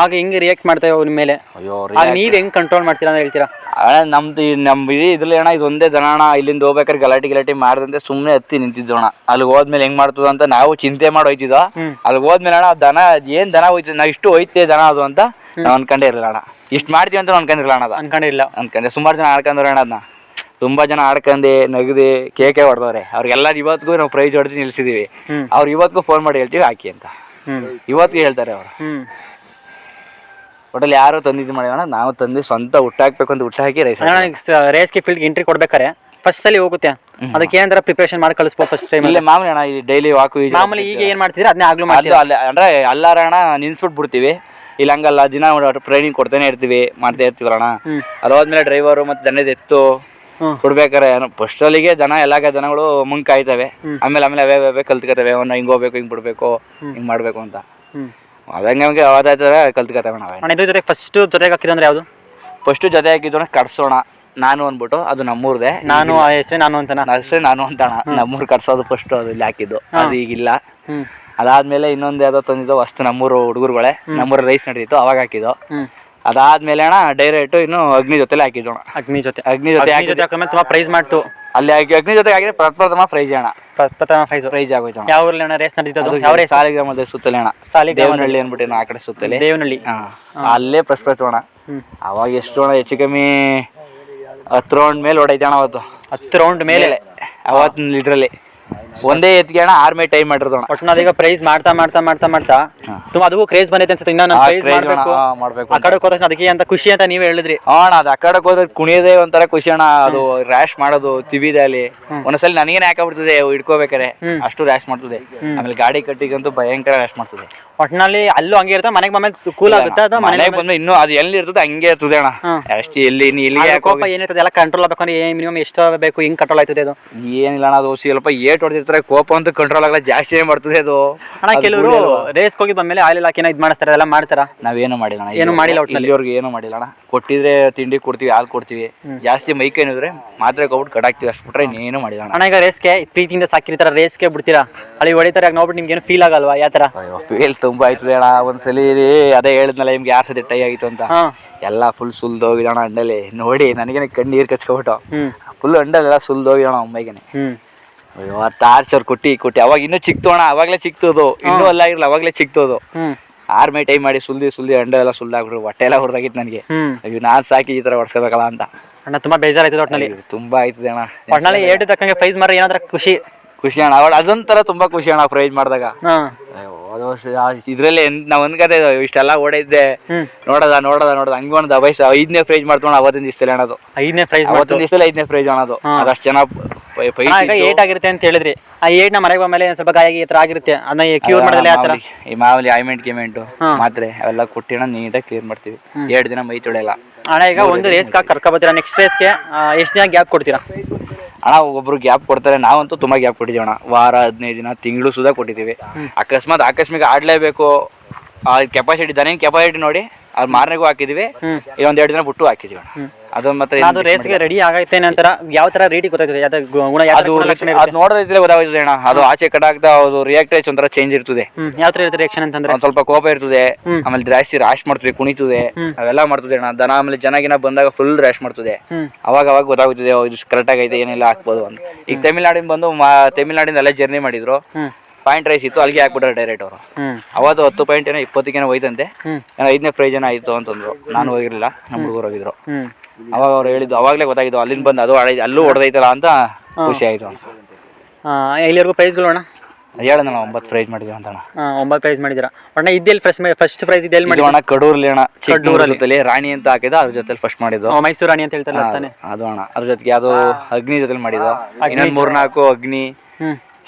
Speaker 2: ಆಗ ಹಿಂಗೆ ರಿಯಾಕ್ಟ್ ಮಾಡ್ತೇವೆ ಅವ್ರ ಮೇಲೆ?
Speaker 3: ಅಯ್ಯೋ
Speaker 2: ಆಗ ನೀವು ಹೆಂಗೆ ಕಂಟ್ರೋಲ್ ಮಾಡ್ತೀರಾ ಅಂತ ಹೇಳ್ತೀರಾ?
Speaker 3: ಅಣ್ಣ ನಮ್ದು ಈ ನಮ್ಮ ಇದು ಇದ್ರಲ್ಲಿ ಅಣ್ಣ ಇದೊಂದೇ ದನ ಅಣ್ಣ ಇಲ್ಲಿಂದ ಹೋಗ್ಬೇಕಾದ್ರೆ ಗಲಾಟೆ ಗಲಾಟೆ ಮಾಡ್ದಂತೆ ಸುಮ್ಮನೆ ಹತ್ತಿ ನಿಂತಿದ್ದೋಣ. ಅಣ್ಣ ಅಲ್ಲಿಗೆ ಹೋದ್ಮೇಲೆ ಹೆಂಗ್ ಮಾಡ್ತದ ಅಂತ ನಾವು ಚಿಂತೆ ಮಾಡಿ ಹೋಯ್ತಿದ್ವ. ಅಲ್ಲಿಗೆ ಹೋದ್ಮೇಲೆ ಅಣ್ಣ ದನ ಏನ್ ದನ ಹೋಯ್ತು ನಾ ಇಷ್ಟು ಹೋಯ್ತೆ ದನ ಅದು ಅಂತ ನಾವು ಅನ್ಕೊಂಡೇ ಇರಲಿಲ್ಲ ಅಣ್ಣ. ಇಷ್ಟು ಮಾಡ್ತೀವಿ ಅಂತ ನಾವು ಅನ್ಕೊಂಡಿರಲಿಲ್ಲ ಅಣ್ಣ ಅದ.
Speaker 2: ಅನ್ಕೊಂಡಿಲ್ಲ
Speaker 3: ಅನ್ಕೊಂಡೆ ಸುಮಾರು ಜನ ಆಡ್ಕೊಂಡ್ರೆ ಅಣ್ಣ ಅದನ್ನ ತುಂಬಾ ಜನ ಆಡ್ಕಂದು ನಗದಿ ಕೇಕೆ ಹೊಡೆದವ್ರೆ. ಅವ್ರಿಗೆಲ್ಲ ಇವತ್ತಿಗೂ ನಾವು ಪ್ರೈಸ್ ಹೊಡೆದು ನಿಲ್ಸಿದೀವಿ. ಅವ್ರ ಇವತ್ತಿಗೂ ಫೋನ್ ಮಾಡಿ ಹೇಳ್ತೀವಿ ಹಾಕಿ ಅಂತ. ಇವತ್ತಿಗೆ ಹೇಳ್ತಾರೆ ಅವರು. ಒಟ್ಟಲ್ಲಿ ಯಾರು ತಂದಿದ್ದು ಮಾಡಿವಣ್ಣ ನಾವು ತಂದು ಸ್ವಂತ ಹುಟ್ಟಾಕ್ಬೇಕು ಅಂತ ಹುಟ್ಟಾಕಿ ರೈಸ್
Speaker 2: ರೇಸ್ಗೆ ಫೀಲ್ಡ್ಗೆ ಎಂಟ್ರಿ ಕೊಡ್ಬೇಕಾರೆ? ಫಸ್ಟ್ ಸಲ ಹೋಗುತ್ತೆ ಅದಕ್ಕೆ ಏನಂದ್ರೆ ಪ್ರಿಪರೇಷನ್ ಮಾಡಿ ಕಳಿಸ್ಬೋದು ಫಸ್ಟ್ ಟೈಮ್
Speaker 3: ಇಲ್ಲೇ ಮಾಮೂಲಿ ಅಣ್ಣ ಈ ಡೈಲಿ ವಾಕು
Speaker 2: ಮಾಮೂಲಿ ಈಗ ಏನ್ ಮಾಡ್ತಿದ್ರೆ ಅದನ್ನೇ ಆಗ್ಲೂ ಮಾಡ್ತೀವಿ
Speaker 3: ಅಲ್ಲ ಅಂದ್ರೆ ಅಲ್ಲಾರ ಅಣ್ಣ ನಿನ್ಸ್ಬಿಟ್ಟು ಬಿಡ್ತೀವಿ ಇಲ್ಲ ಹಂಗಲ್ಲ ದಿನ ಟ್ರೈನಿಂಗ್ ಕೊಡ್ತಾನೆ ಇರ್ತೀವಿ ಮಾಡ್ತಾ ಇರ್ತೀವಲ್ಲ ಅಣ್ಣ. ಅದಾದ್ಮೇಲೆ ಡ್ರೈವರು ಮತ್ತೆ ದಂಡದ ಎತ್ತು. ಕೊಡ್ಬೇಕಾರೆ ಫಸ್ಟ್ ಅಲ್ಲಿಗೆ ಜನ ಎಲ್ಲ ಜನಗಳು ಮುಂಗ್ ಕಾಯ್ತವೆ ಆಮೇಲೆ ಆಮೇಲೆ ಅವೇ ಅವೇ ಕಲ್ತ್ಕತವೆ ಅವ್ನ ಹಿಂಗ್ ಹೋಗ್ಬೇಕು ಹಿಂಗ್ ಬಿಡ್ಬೇಕು ಹಿಂಗ್ ಮಾಡ್ಬೇಕು ಅಂತ. ಅದಂಗೆ ಹಂಗೆ ಕಲ್ತ್ಕೊತವೆ ನಾವೇ.
Speaker 2: ಅಣ್ಣ ಇದ್ರ ಜೊತೆ ಫಸ್ಟ್ ಜೊತೆಗೆ ಹಾಕಿದ್ರೆ ಯಾವುದು?
Speaker 3: ಫಸ್ಟ್ ಜೊತೆ ಹಾಕಿದ್ರೆ ಕಟ್ಸೋಣ ನಾನು ಅಂದ್ಬಿಟ್ಟು ಅದು ನಮ್ಮೂರ್ದೆ.
Speaker 2: ನಾನು ಆ ಹೆಸರೇ ನಾನು ಅಂತ
Speaker 3: ಅಷ್ಟೇ ನಾನು ಅಂತ ನಮ್ಮೂರ್ ಕಟ್ಸೋದು ಫಸ್ಟ್ ಅದು ಇಲ್ಲಿ ಹಾಕಿದ್ದು. ಅದು ಈಗಿಲ್ಲ. ಅದಾದ್ಮೇಲೆ ಇನ್ನೊಂದು ಯಾವ್ದೋ ತಂದಿದ್ದು ಅಷ್ಟು ನಮ್ಮೂರು ಹುಡುಗರುಗಳೇ. ನಮ್ಮೂರ ರೈಸ್ ನಡೀತು ಅವಾಗ ಹಾಕಿದ್ದು. ಅದಾದ್ಮೇಲೆ ಅಣ್ಣ ಡೈರೆಕ್ಟ್ ಇನ್ನು ಅಗ್ನಿ ಜೊತೆಲೆ ಹಾಕಿದ್ದು ಅಣ್ಣ.
Speaker 2: ಅಗ್ನಿ ಜೊತೆ.
Speaker 3: ಅಗ್ನಿ ಜೊತೆ
Speaker 2: ಅಗ್ನಿ ಜೊತೆ ಹಾಕಿದ್ಮೇಲೆ ತುಂಬಾ ಪ್ರೈಸ್ ಮಾಡ್ತು.
Speaker 3: ಅಲ್ಲಿ ಅಗ್ನಿ ಅಗ್ನಿ ಜೊತೆ ಆಗಿದೆ ಪ್ರಥಮ ಪ್ರೈಜ್ ಅಣ್ಣ.
Speaker 2: ಪ್ರ- ಪ್ರಥಮ ಪ್ರೈಸ್
Speaker 3: ಪ್ರೈಜ್ ಆಗೋಯ್ತು ಅಣ್ಣ.
Speaker 2: ಯಾವ ಊರಲ್ಲಿ ಅಣ್ಣ ರೇಸ್
Speaker 3: ನಡೆದಿದ್ದು
Speaker 2: ಯಾವ ರೇಸ್
Speaker 3: ಸಾಲಿಗ್ರಾಮದ ಸುತ್ತಲೇ ಅಣ್ಣ.
Speaker 2: ಸಾಲಿ
Speaker 3: ದೇವನಹಳ್ಳಿ ಅಂದ್ಬಿಟ್ಟು ಆ ಕಡೆ ಸುತ್ತಲೇ.
Speaker 2: ದೇವನಹಳ್ಳಿ.
Speaker 3: ಹಾ. ಅಲ್ಲೇ ಫಸ್ಟ್ ಫಸ್ಟ್ ಅಣ್ಣ. ಅವಾಗ ಎಷ್ಟು ಅಣ್ಣ ಹೆಚ್ಚು ಕಮ್ಮಿ ಹತ್ತು ರೌಂಡ್ ಮೇಲೆ ಹೊಡೈತೆ ಅಣ್ಣ ಅವತ್ತು.
Speaker 2: ಹತ್ತು ರೌಂಡ್ ಮೇಲೆ?
Speaker 3: ಅವತ್ತಿನ ಇದ್ರಲ್ಲಿ ಒಂದೇ ಎತ್ತಿಗೆ ಅಣ್ಣ ಆರ್ಮಿ ಟೈಮ್ ಮಾಡಿರೋದು ಅಣ್ಣ
Speaker 2: ಒಟ್ಟಿನಲ್ಲಿ ಈಗ ಪ್ರೈಸ್ ಮಾಡ್ತಾ ಮಾಡ್ತಾ ಮಾಡ್ತಾ ಮಾಡ್ತಾ ತುಂಬಾ ಅದಕ್ಕೂ ಕ್ರೇಜ್ ಬಂದೈತೆ ಅನ್ಸುತ್ತೆ. ಇನ್ನ ನಾನು ಪ್ರೈಸ್ ಮಾಡ್ಬೇಕು.
Speaker 3: ಮಾಡ್ಬೇಕು
Speaker 2: ಆ ಕಡೆ ಹೋದ ಅದಕ್ಕೆ ಅಂತ ಖುಷಿ ಅಂತ ನೀವೇ ಹೇಳಿದ್ರಿ.
Speaker 3: ಅಣ್ಣ ಅದು ಆ ಕಡೆ ಹೋದ್ರೆ ಕುಣಿಯೋದೇ ಒಂಥರ ಖುಷಿ ಅಣ್ಣ. ಅದು ರ್ಯಾಶ್ ಮಾಡೋದು ತಿವಿದೆ ಅಲ್ಲಿ. ಒಂದ್ಸಲ ನನಗೇನೆ ಹಾಕಬಿಡ್ತದೆ ಹಿಡ್ಕೋಬೇಕಾರೆ ಅಷ್ಟು ರ್ಯಾಶ್ ಮಾಡ್ತದೆ. ಆಮೇಲೆ ಗಾಡಿ ಕಟ್ಟಿಗಂತೂ ಭಯಂಕರ ರ್ಯಾಶ್ ಮಾಡ್ತದೆ.
Speaker 2: ಒಟ್ಟಿನಲ್ಲಿ ಅಲ್ಲೂ ಹಂಗೆ ಇರುತ್ತೆ? ಮನೆಗೆ ಮನೆ ಕೂಲ್ ಆಗುತ್ತೆ ಅದು ಮನೆ
Speaker 3: ಮನೆಗೆ ಬಂದ್ರೆ ಇನ್ನೂ ಅದು ಎಲ್ಲಿ ಇರ್ತದೆ ಹಂಗೆ ಇರ್ತದೆ ಅಣ್ಣ. ಅಷ್ಟು ಎಲ್ಲಿ ಎಲ್ಲಿಗೆ
Speaker 2: ಕೋಪ ಏನಿರ್ತದೆ? ಎಲ್ಲ ಕಂಟ್ರೋಲ್ ಆಗ್ಬೇಕು ಅಂದ್ರೆ ಮಿನಿಮಮ್ ಎಷ್ಟು ಬೇಕು ಹಿಂಗ್ ಕಂಟ್ರೋಲ್ ಆಯ್ತದೆ ಅದು
Speaker 3: ಏನಿಲ್ಲ ಅಣ್ಣ ಅದು ಸ್ವಲ್ಪ ಏಟ್ ಹೊಡೆದಿರ್ತಾರೆ ಕೋಪ ಅಂತೂ ಕಂಟ್ರೋಲ್ ಆಗಲ್ಲ ಜಾಸ್ತಿ ಮಾಡ್ತದೆ ಅದು?
Speaker 2: ಅಣ್ಣ ಕೆಲವರು ರೇಸ್ ಹೋಗಿ ಬಂದ್ಮೇಲೆ ಆಯಿಲ್ ಹಾಕಿನ ಇದು ಮಾಡಿಸ್ತಾರೆ ಅದೆಲ್ಲ ಮಾಡ್ತಾರ?
Speaker 3: ನಾವೇನು ಮಾಡಿಲ್ಲ ಅಣ್ಣ
Speaker 2: ಏನು ಮಾಡಿಲ್ಲ ಒಟ್ನಲ್ಲಿ.
Speaker 3: ಇಲ್ಲಿವರೆಗೆ ಏನು ಮಾಡಿಲ್ಲ ಅಣ್ಣ. ಕೊಟ್ಟಿದ್ರೆ ತಿಂಡಿ ಕೊಡ್ತೀವಿ ಹಾಲು ಕೊಡ್ತೀವಿ. ಜಾಸ್ತಿ ಮೈಕ್ ಏನಿದ್ರೆ ಮಾತ್ರೆ ಕೊಟ್ಬಿಟ್ಟು ಕಡಾಕ್ತೀವಿ ಅಷ್ಟು ಬಿಟ್ರೆ ಇನ್ನೇನು ಮಾಡಿಲ್ಲ ಅಣ್ಣ.
Speaker 2: ಅಣ್ಣ ಈಗ ರೇಸ್ಗೆ ಪ್ರೀತಿಯಿಂದ ಸಾಕಿರ್ತಾರ ರೇಸ್ಗೆ ಬಿಡ್ತೀರಾ? ಅಲ್ಲಿ ಹೊಡಿತಾರೆ ಆಗ ನೋಡ್ಬಿಟ್ಟು ನಿಮ್ಗೆ ಏನು ಫೀಲ್ ಆಗಲ್ವಾ ಯಾವ ಥರ
Speaker 3: ಫೀಲ್ ತುಂಬಾ ಆಯ್ತದೆ ಅಣ್ಣ. ಒಂದ್ಸಲಿ ಅದೇ ಹೇಳಿದ್ನಲ್ಲ ನಿಮ್ಗೆ ಯಾರು ಸತಿ ಟೈ ಆಗಿತ್ತು ಅಂತ.
Speaker 2: ಹಾ.
Speaker 3: ಎಲ್ಲ ಫುಲ್ ಸುಲ್ದೋಗಿದಣ ಅಂಡಲ್ಲಿ. ನೋಡಿ ನನಗೇನೆ ಕಣ್ಣೀರ್ ಕಚ್ಕೊಬಿಟ್ಟು.
Speaker 2: ಹ್ಮ್.
Speaker 3: ಫುಲ್ ಅಂಡಲ್ಲೆಲ್ಲ ಅಣ್ಣ ಅಮ್ಮಗೆ
Speaker 2: ಹ್ಮ್.
Speaker 3: ಅಯ್ಯೋ ಟಾರ್ಚರ್ ಕೊಟ್ಟಿ ಕೊಟ್ಟಿ. ಅವಾಗ ಇನ್ನೂ ಚಿಕ್ತು ಅಣ್ಣ ಅವಾಗಲೇ ಅದು ಇನ್ನೂ ಅಲ್ಲ ಇರಲ್ಲ ಅವಾಗಲೇ ಚಿಕ್ತೋದು.
Speaker 2: ಹ್ಮ್.
Speaker 3: ಆರ್ಮಿ ಟೈಮ್ ಮಾಡಿ ಸುಲ್ದಿ ಸುಲ್ದಿ ಅಂಡ ಎಲ್ಲ ಸುಲ್ದಾಗ್ಬಿಟ್ರು. ಹೊಟ್ಟೆ ಎಲ್ಲ ಹೊರದಾಗಿತ್ತು ನನಗೆ. ಅಯ್ಯೋ ನಾನು ಸಾಕಿ ಈ ಥರ ಹೊಡ್ಸ್ಕೋಬೇಕಲ್ಲ ಅಂತ.
Speaker 2: ಅಣ್ಣ ತುಂಬಾ ಬೇಜಾರಾಯ್ತದೆ ಒಟ್ಟಿನಲ್ಲಿ
Speaker 3: ತುಂಬ ಆಯ್ತದೆ ಅಣ್ಣ.
Speaker 2: ಒಟ್ಟಿನಲ್ಲಿ ಏಟು ತಕ್ಕಂಗೆ ಪ್ರೈಸ್ ಮಾರ ಏನಾದ್ರ ಖುಷಿ.
Speaker 3: ಖುಷಿ ಅಣ್ಣ. ಅವಳು ಅದೊಂಥರ ತುಂಬಾ ಖುಷಿ ಅಣ್ಣ ಪ್ರೈಸ್ ಮಾಡಿದಾಗ. ಹೋದ ವರ್ಷ ಇದ್ರಲ್ಲಿ ನಾವು ಅನ್ಕತೆ ಇಷ್ಟೆಲ್ಲ ಓಡಿದ್ದೆ. ನೋಡದ ನೋಡದ ನೋಡದ. ಹಂಗೆ ಒಂದು ವಯಸ್ಸು ಐದನೇ ಪ್ರೈಸ್ ಮಾಡ್ಕೊಂಡು ಅವತ್ತಿನ ದಿವಸದಲ್ಲಿ ಅಣ್ಣದು.
Speaker 2: ಐದನೇ ಪ್ರೈಸ್
Speaker 3: ಅವತ್ತಿನ ದಿವಸದಲ್ಲಿ ಐದನೇ ಪ್ರೈಸ್ ಅಣ್ಣದು. ಅದಷ್ಟು ಜನ
Speaker 2: ಈಗ ಏಟ್ ಆಗಿರುತ್ತೆ ಅಂತ ಹೇಳಿದ್ರಿ. ಆ ಏಟ್ ನಮ್ಮ ಮನೆಗೆ ಬಂದ್ಮೇಲೆ ಸ್ವಲ್ಪ ಗಾಯ ಈ ತರ ಆಗಿರುತ್ತೆ ಅದನ್ನ ಕ್ಯೂರ್ ಮಾಡಿದ್ರೆ ಯಾವ ತರ
Speaker 3: ಮಾಮೂಲಿ- ಈ ಮಾಮೂಲಿ ಆಯ್ಮೆಂಟ್ ಗಿಮೆಂಟು ಮಾತ್ರೆ ಅವೆಲ್ಲ ಕೊಟ್ಟಿಣ ನೀಟಾಗಿ ಕ್ಲಿಯರ್ ಮಾಡ್ತೀವಿ. ಎರಡು ದಿನ ಮೈ ತೊಳೆಯಲ್ಲ.
Speaker 2: ಅಣ್ಣ ಈಗ ಒಂದು ರೇಸ್ ಕರ್ಕೊ ಬರ್ತೀರಾ ನೆಕ್ಸ್ಟ್ ರೇಸ್ಗೆ ಎಷ್ಟು ದಿನ ಗ್ಯಾಪ್ ಕೊಡ್ತೀರಾ?
Speaker 3: ಅಣ್ಣ ಒಬ್ರು ಗ್ಯಾಪ್ ಕೊಡ್ತಾರೆ. ನಾವಂತೂ ತುಂಬಾ ಗ್ಯಾಪ್ ಕೊಟ್ಟಿದ್ದೀವಿ ಅಣ್ಣ. ವಾರ ಹದಿನೈದು ದಿನ ತಿಂಗಳು ಸುದಾ ಕೊಟ್ಟಿದ್ದೀವಿ. ಅಕಸ್ಮಾತ್ ಆಕಸ್ಮಿಕ ಆಡ್ಲೇಬೇಕು. ಆ ಕೆಪಾಸಿಟಿ ದನ ಕೆಪಾಸಿಟಿ ನೋಡಿ ಅದು ಮಾರನೆಗೂ ಹಾಕಿದೀವಿ ಇನ್ನೊಂದ್ ಎರಡು ದಿನ ಬಿಟ್ಟು ಹಾಕಿದೀವಿ ಅಣ್ಣ. ಅದೊಂದು ಮತ್ತೆ
Speaker 2: ಅದು ರೇಸ್ಗೆ ರೆಡಿ ಆಗೈತೆ ನಂತರ ಯಾವ ತರ ರೇಟಿಗೆ ಗೊತ್ತಾಗ್ತದೆ? ಯಾವ ಗುಣ ಯಾವ
Speaker 3: ಅದು ಅದು ನೋಡೋದಿದ್ರೆ ಗೊತ್ತಾಗ್ತದೆ ಅಣ್ಣ. ಅದು ಆಚೆ ಕಡೆ ಆಗ್ತಾ ಅದು ರಿಯಾಕ್ಟೇಜ್ ಒಂಥರ ಚೇಂಜ್ ಇರ್ತದೆ.
Speaker 2: ಯಾವ ತರ ಇರುತ್ತೆ ರಿಯಾಕ್ಷನ್ ಅಂತಂದ್ರೆ?
Speaker 3: ಒಂದ್ ಸ್ವಲ್ಪ ಕೋಪ ಇರ್ತದೆ. ಆಮೇಲೆ ಜಾಸ್ತಿ ರಾಶ್ ಮಾಡ್ತದೆ ಕುಣಿತದೆ. ಅವೆಲ್ಲ ಮಾಡ್ತದೆ ಅಣ್ಣ. ದನ ಆಮೇಲೆ ಜನಗಿನ ಬಂದಾಗ ಫುಲ್ ರಾಶ್ ಮಾಡ್ತದೆ. ಅವಾಗ ಅವಾಗ ಗೊತ್ತಾಗುತ್ತದೆ ಇದು ಕರೆಕ್ಟ್ ಆಗೈತೆ ಏನೆಲ್ಲ ಹಾಕ್ಬೋದು ಅಂತ. ಈಗ ತಮಿಳ್ನಾಡಿನ ಬಂದು ಮಾ ತಮಿಳ್ನಾಡಿಂದ ಅಲ್ಲೇ ಜರ್ನಿ ಮಾಡಿದ್ರು ಪಾಯಿಂಟ್ ರೈಸ್ ಇತ್ತು ಅಲ್ಲಿಗೆ ಹಾಕ್ಬಿಟ್ರೆ ಡೈರೆಕ್ಟ್ ಅವರು.
Speaker 2: ಅವಾಗ
Speaker 3: ಅವತ್ತು ಹತ್ತು ಪಾಯಿಂಟ್ ಏನೋ ಇಪ್ಪತ್ತಕ್ಕೇನೋ ಹೋಯ್ತಂತೆ. ಐದನೇ ಪ್ರೈಜ್ ಏನೋ ಆಯ್ತು ಅಂತಂದ್ರು. ನಾನು ಹೋಗಿರಲಿಲ್ಲ ನಮ್ಮ ಹುಡುಗರು ಹೋಗಿದ್ರು. ಅವಾಗ ಅವ್ರು ಹೇಳಿದ್ದು ಅವಾಗಲೇ ಗೊತ್ತಾಗಿದ್ದು ಅಲ್ಲಿಂದ ಬಂದು ಅದು ಹಳೆ- ಅಲ್ಲೂ ಹೊಡೆದೈತಲ್ಲ ಅಂತ ಖುಷಿ ಆಯಿತು.
Speaker 2: ಹಾಂ ಇಲ್ಲಿವರೆಗೂ ಪ್ರೈಸ್ಗಳು ಅಣ್ಣ?
Speaker 3: ಹೇಳೋಣ ಒಂಬತ್ತು ಪ್ರೈಸ್ ಮಾಡಿದ್ವಿ ಅಂತ ಅಣ್ಣ.
Speaker 2: ಆ, ಒಂಬತ್ತು ಪ್ರೈಸ್ ಮಾಡಿದ್ದೀರಾ ಅಣ್ಣ ಇದೆಲ್ಲಿ ಫಸ್ಟ್ ಫಸ್ಟ್ ಪ್ರೈಸ್ ಇದೆಲ್ಲಿ ಮಾಡಿ
Speaker 3: ಇದು ಅಣ್ಣ ಕಡೂರ್ಲಿ ಅಣ್ಣ ಚಿಕ್ಕಡೂರಲ್ಲಿ ಜೊತೆಲಿ ರಾಣಿ ಅಂತ ಹಾಕಿದ ಅದ್ರ ಜೊತೆಲಿ ಫಸ್ಟ್ ಮಾಡಿದ್ದು.
Speaker 2: ಮೈಸೂರು ರಾಣಿ ಅಂತ ಹೇಳ್ತಾರೆ ತಾನೆ?
Speaker 3: ಅದು ಅಣ್ಣ ಅದ್ರ ಜೊತೆಗೆ ಅದು ಅಗ್ನಿ ಜೊತೆಲಿ ಮಾಡಿದ್ದು. ಇನ್ನೊಂದು ಮೂರ್ನಾಲ್ಕು ಅಗ್ನಿ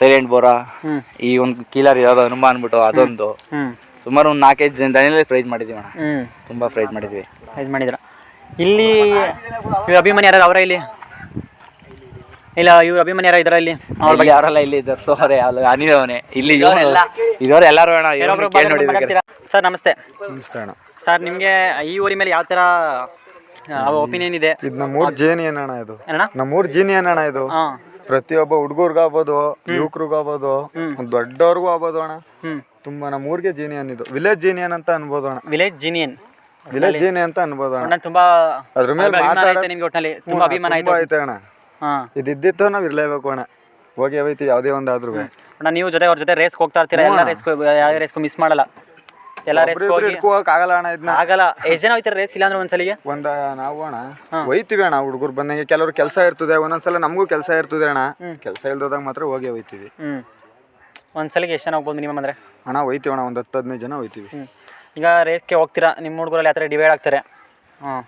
Speaker 3: ಸೈಲೆಂಟ್ ಬೋರ ಈ ಒಂದು ಕೀಲರ್ ಯಾವ್ದು ಹನುಮ ಅಂದ್ಬಿಟ್ಟು ಅದೊಂದು. ಸುಮಾರು ಒಂದು ನಾಲ್ಕೈದು ಜನ ದನಿಲೇ ಪ್ರೈಸ್ ಮಾಡಿದ್ವಿ ಅಣ್ಣ.
Speaker 2: ತುಂಬ
Speaker 3: ತುಂಬಾ ಪ್ರೈಸ್ ಮಾಡಿದ್ವಿ
Speaker 2: ಪ್ರೈಸ್ ಮಾಡಿದ್ದೀರಾ? ಇಲ್ಲಿ ಇವ್ರ ಅಭಿಮಾನಿ ಯಾರು ಅವರ ಇಲ್ಲಿ? ಇಲ್ಲ ಇವ್ರ ಅಭಿಮಾನಿ ಯಾರ ಇದಾರ ಇಲ್ಲಿ? ಅವ್ರ
Speaker 3: ಬಗ್ಗೆ ಯಾರಲ್ಲ ಇಲ್ಲಿ ಇದ್ದಾರೆ? ಸೋರೆ ಅನಿಲ್ ಅವನೇ. ಇಲ್ಲಿ ಇವರೆಲ್ಲ. ಇರೋರು ಎಲ್ಲರೂ ಅಣ್ಣ ಕೇಳಿ ನೋಡಿಬೇಕಾರೆ
Speaker 2: ಸರ್ ನಮಸ್ತೆ.
Speaker 4: ನಮಸ್ತೆ ಅಣ್ಣ.
Speaker 2: ಸರ್ ನಿಮಗೆ ಈ ಊರಿ ಮೇಲೆ ಯಾವ ಥರ ಒಪಿನಿಯನ್ ಇದೆ?
Speaker 4: ಇದು ನಮ್ಮೂರ್ ಜೇನಿಯನ್ ಅಣ್ಣ ಇದು.
Speaker 2: ಏನಣ್ಣ?
Speaker 4: ನಮ್ಮೂರ್ ಜೀನಿಯನ್ ಅಣ್ಣ ಇದು.
Speaker 2: ಹಾಂ.
Speaker 4: ಪ್ರತಿಯೊಬ್ಬ ಹುಡುಗರ್ಗಾಗ್ಬೋದು ಯುವಕರಿಗಾಗ್ಬೋದು ದೊಡ್ಡವ್ರಿಗೂ ಆಗ್ಬೋದು ಅಣ್ಣ. ತುಂಬಾ ನಮ್ಮೂರಿಗೆ ಜೀನಿಯನ್ ಇದು. ವಿಲೇಜ್ ಜೀನಿಯನ್ ಅಂತ ಅನ್ಬೋದು ಅಣ್ಣ.
Speaker 2: ವಿಲೇಜ್ ಜಿನಿಯನ್
Speaker 4: ವಿಲೇಜ್ ಜೀನಿ ಅಂತ ಅನ್ಬೋದು ಅಣ್ಣ.
Speaker 2: ತುಂಬಾ
Speaker 4: ಅದ್ರ ಮೇಲೆ
Speaker 2: ಅಭಿಮಾನ
Speaker 4: ಮಾತಾಡ
Speaker 2: ಐತೆ ನಿಮ್ಗೆ ಒಟ್ಟಿನಲ್ಲಿ ತುಂಬಾ ಅಭಿಮಾನ
Speaker 4: ತುಂಬಾ
Speaker 2: ಆಯ್ತು
Speaker 4: ಐತೆ ಅಣ್ಣ.
Speaker 2: ಹಾಂ.
Speaker 4: ಇದು ಇದ್ದಿತ್ತು ನಾವ್ ಇರ್ಲೇಬೇಕು ಅಣ್ಣ. ಹೋಗಿ ಹೋಯ್ತೀವಿ ಯಾವುದೇ ಒಂದಾದ್ರೂ.
Speaker 2: ಅಣ್ಣ ನೀವು ಜೊತೆ ಅವ್ರ ಜೊತೆ ರೇಸ್ಗೆ ಹೋಗ್ತಾ ಇರ್ತೀರಾ? ಎಲ್ಲ ರೇಸ್ಗೂ ಯಾವ ರೇಸ್ ಮಿಸ್ ಮಾಡಲ್ಲ? ಎಲ್ಲ ರೇಸ್ ಹೋಗಿ
Speaker 4: ಆಗಲ್ಲ ಅಣ್ಣ ಇದನ್ನ
Speaker 2: ಆಗಲ್ಲ. ಎಷ್ಟು ಜನ ಹೋಗ್ತಾರೆ ರೇಸ್ ಇಲ್ಲ ಅಂದ್ರೆ ಒಂದ್ಸಲಿಗೆ?
Speaker 4: ಒಂದ ನಾವು ಅಣ್ಣ. ಒಯ್ತೀವಿ ಅಣ್ಣ ಹುಡುಗರು ಬಂದಂಗೆ. ಕೆಲವ್ರು ಕೆಲಸ ಇರ್ತದೆ ಒಂದೊಂದ್ಸಲ ನಮಗೂ ಕೆಲಸ ಇರ್ತದೆ ಅಣ್ಣ. ಕೆಲಸ ಇಲ್ದೋದಾಗ ಮಾತ್ರ ಹೋಗಿ ಹೋಯ್ತೀವಿ.
Speaker 2: ಹ್ಞೂ ಒಂದ್ಸಲಿಗೆ ಎಷ್ಟು ಜನ ಹೋಗ್ಬೋದು ಮಿನಿಮಮ್ ಅಂದರೆ?
Speaker 4: ಅಣ್ಣ ಹೋಯ್ತೀವಿ ಅಣ್ಣ ಒಂದು ಹತ್ತು ಹದಿನೈದು ಜನ ಹೋಯ್ತೀವಿ.
Speaker 2: ಹ್ಞೂ ಈಗ ರೇಸ್ಗೆ ಹೋಗ್ತೀರಾ? ನಿಮ್ಮ ಹುಡುಗರಲ್ಲಿ ಯಾವ ಥರ ಡಿವೈಡ್ ಆಗ್ತಾರೆ? ಹಾಂ.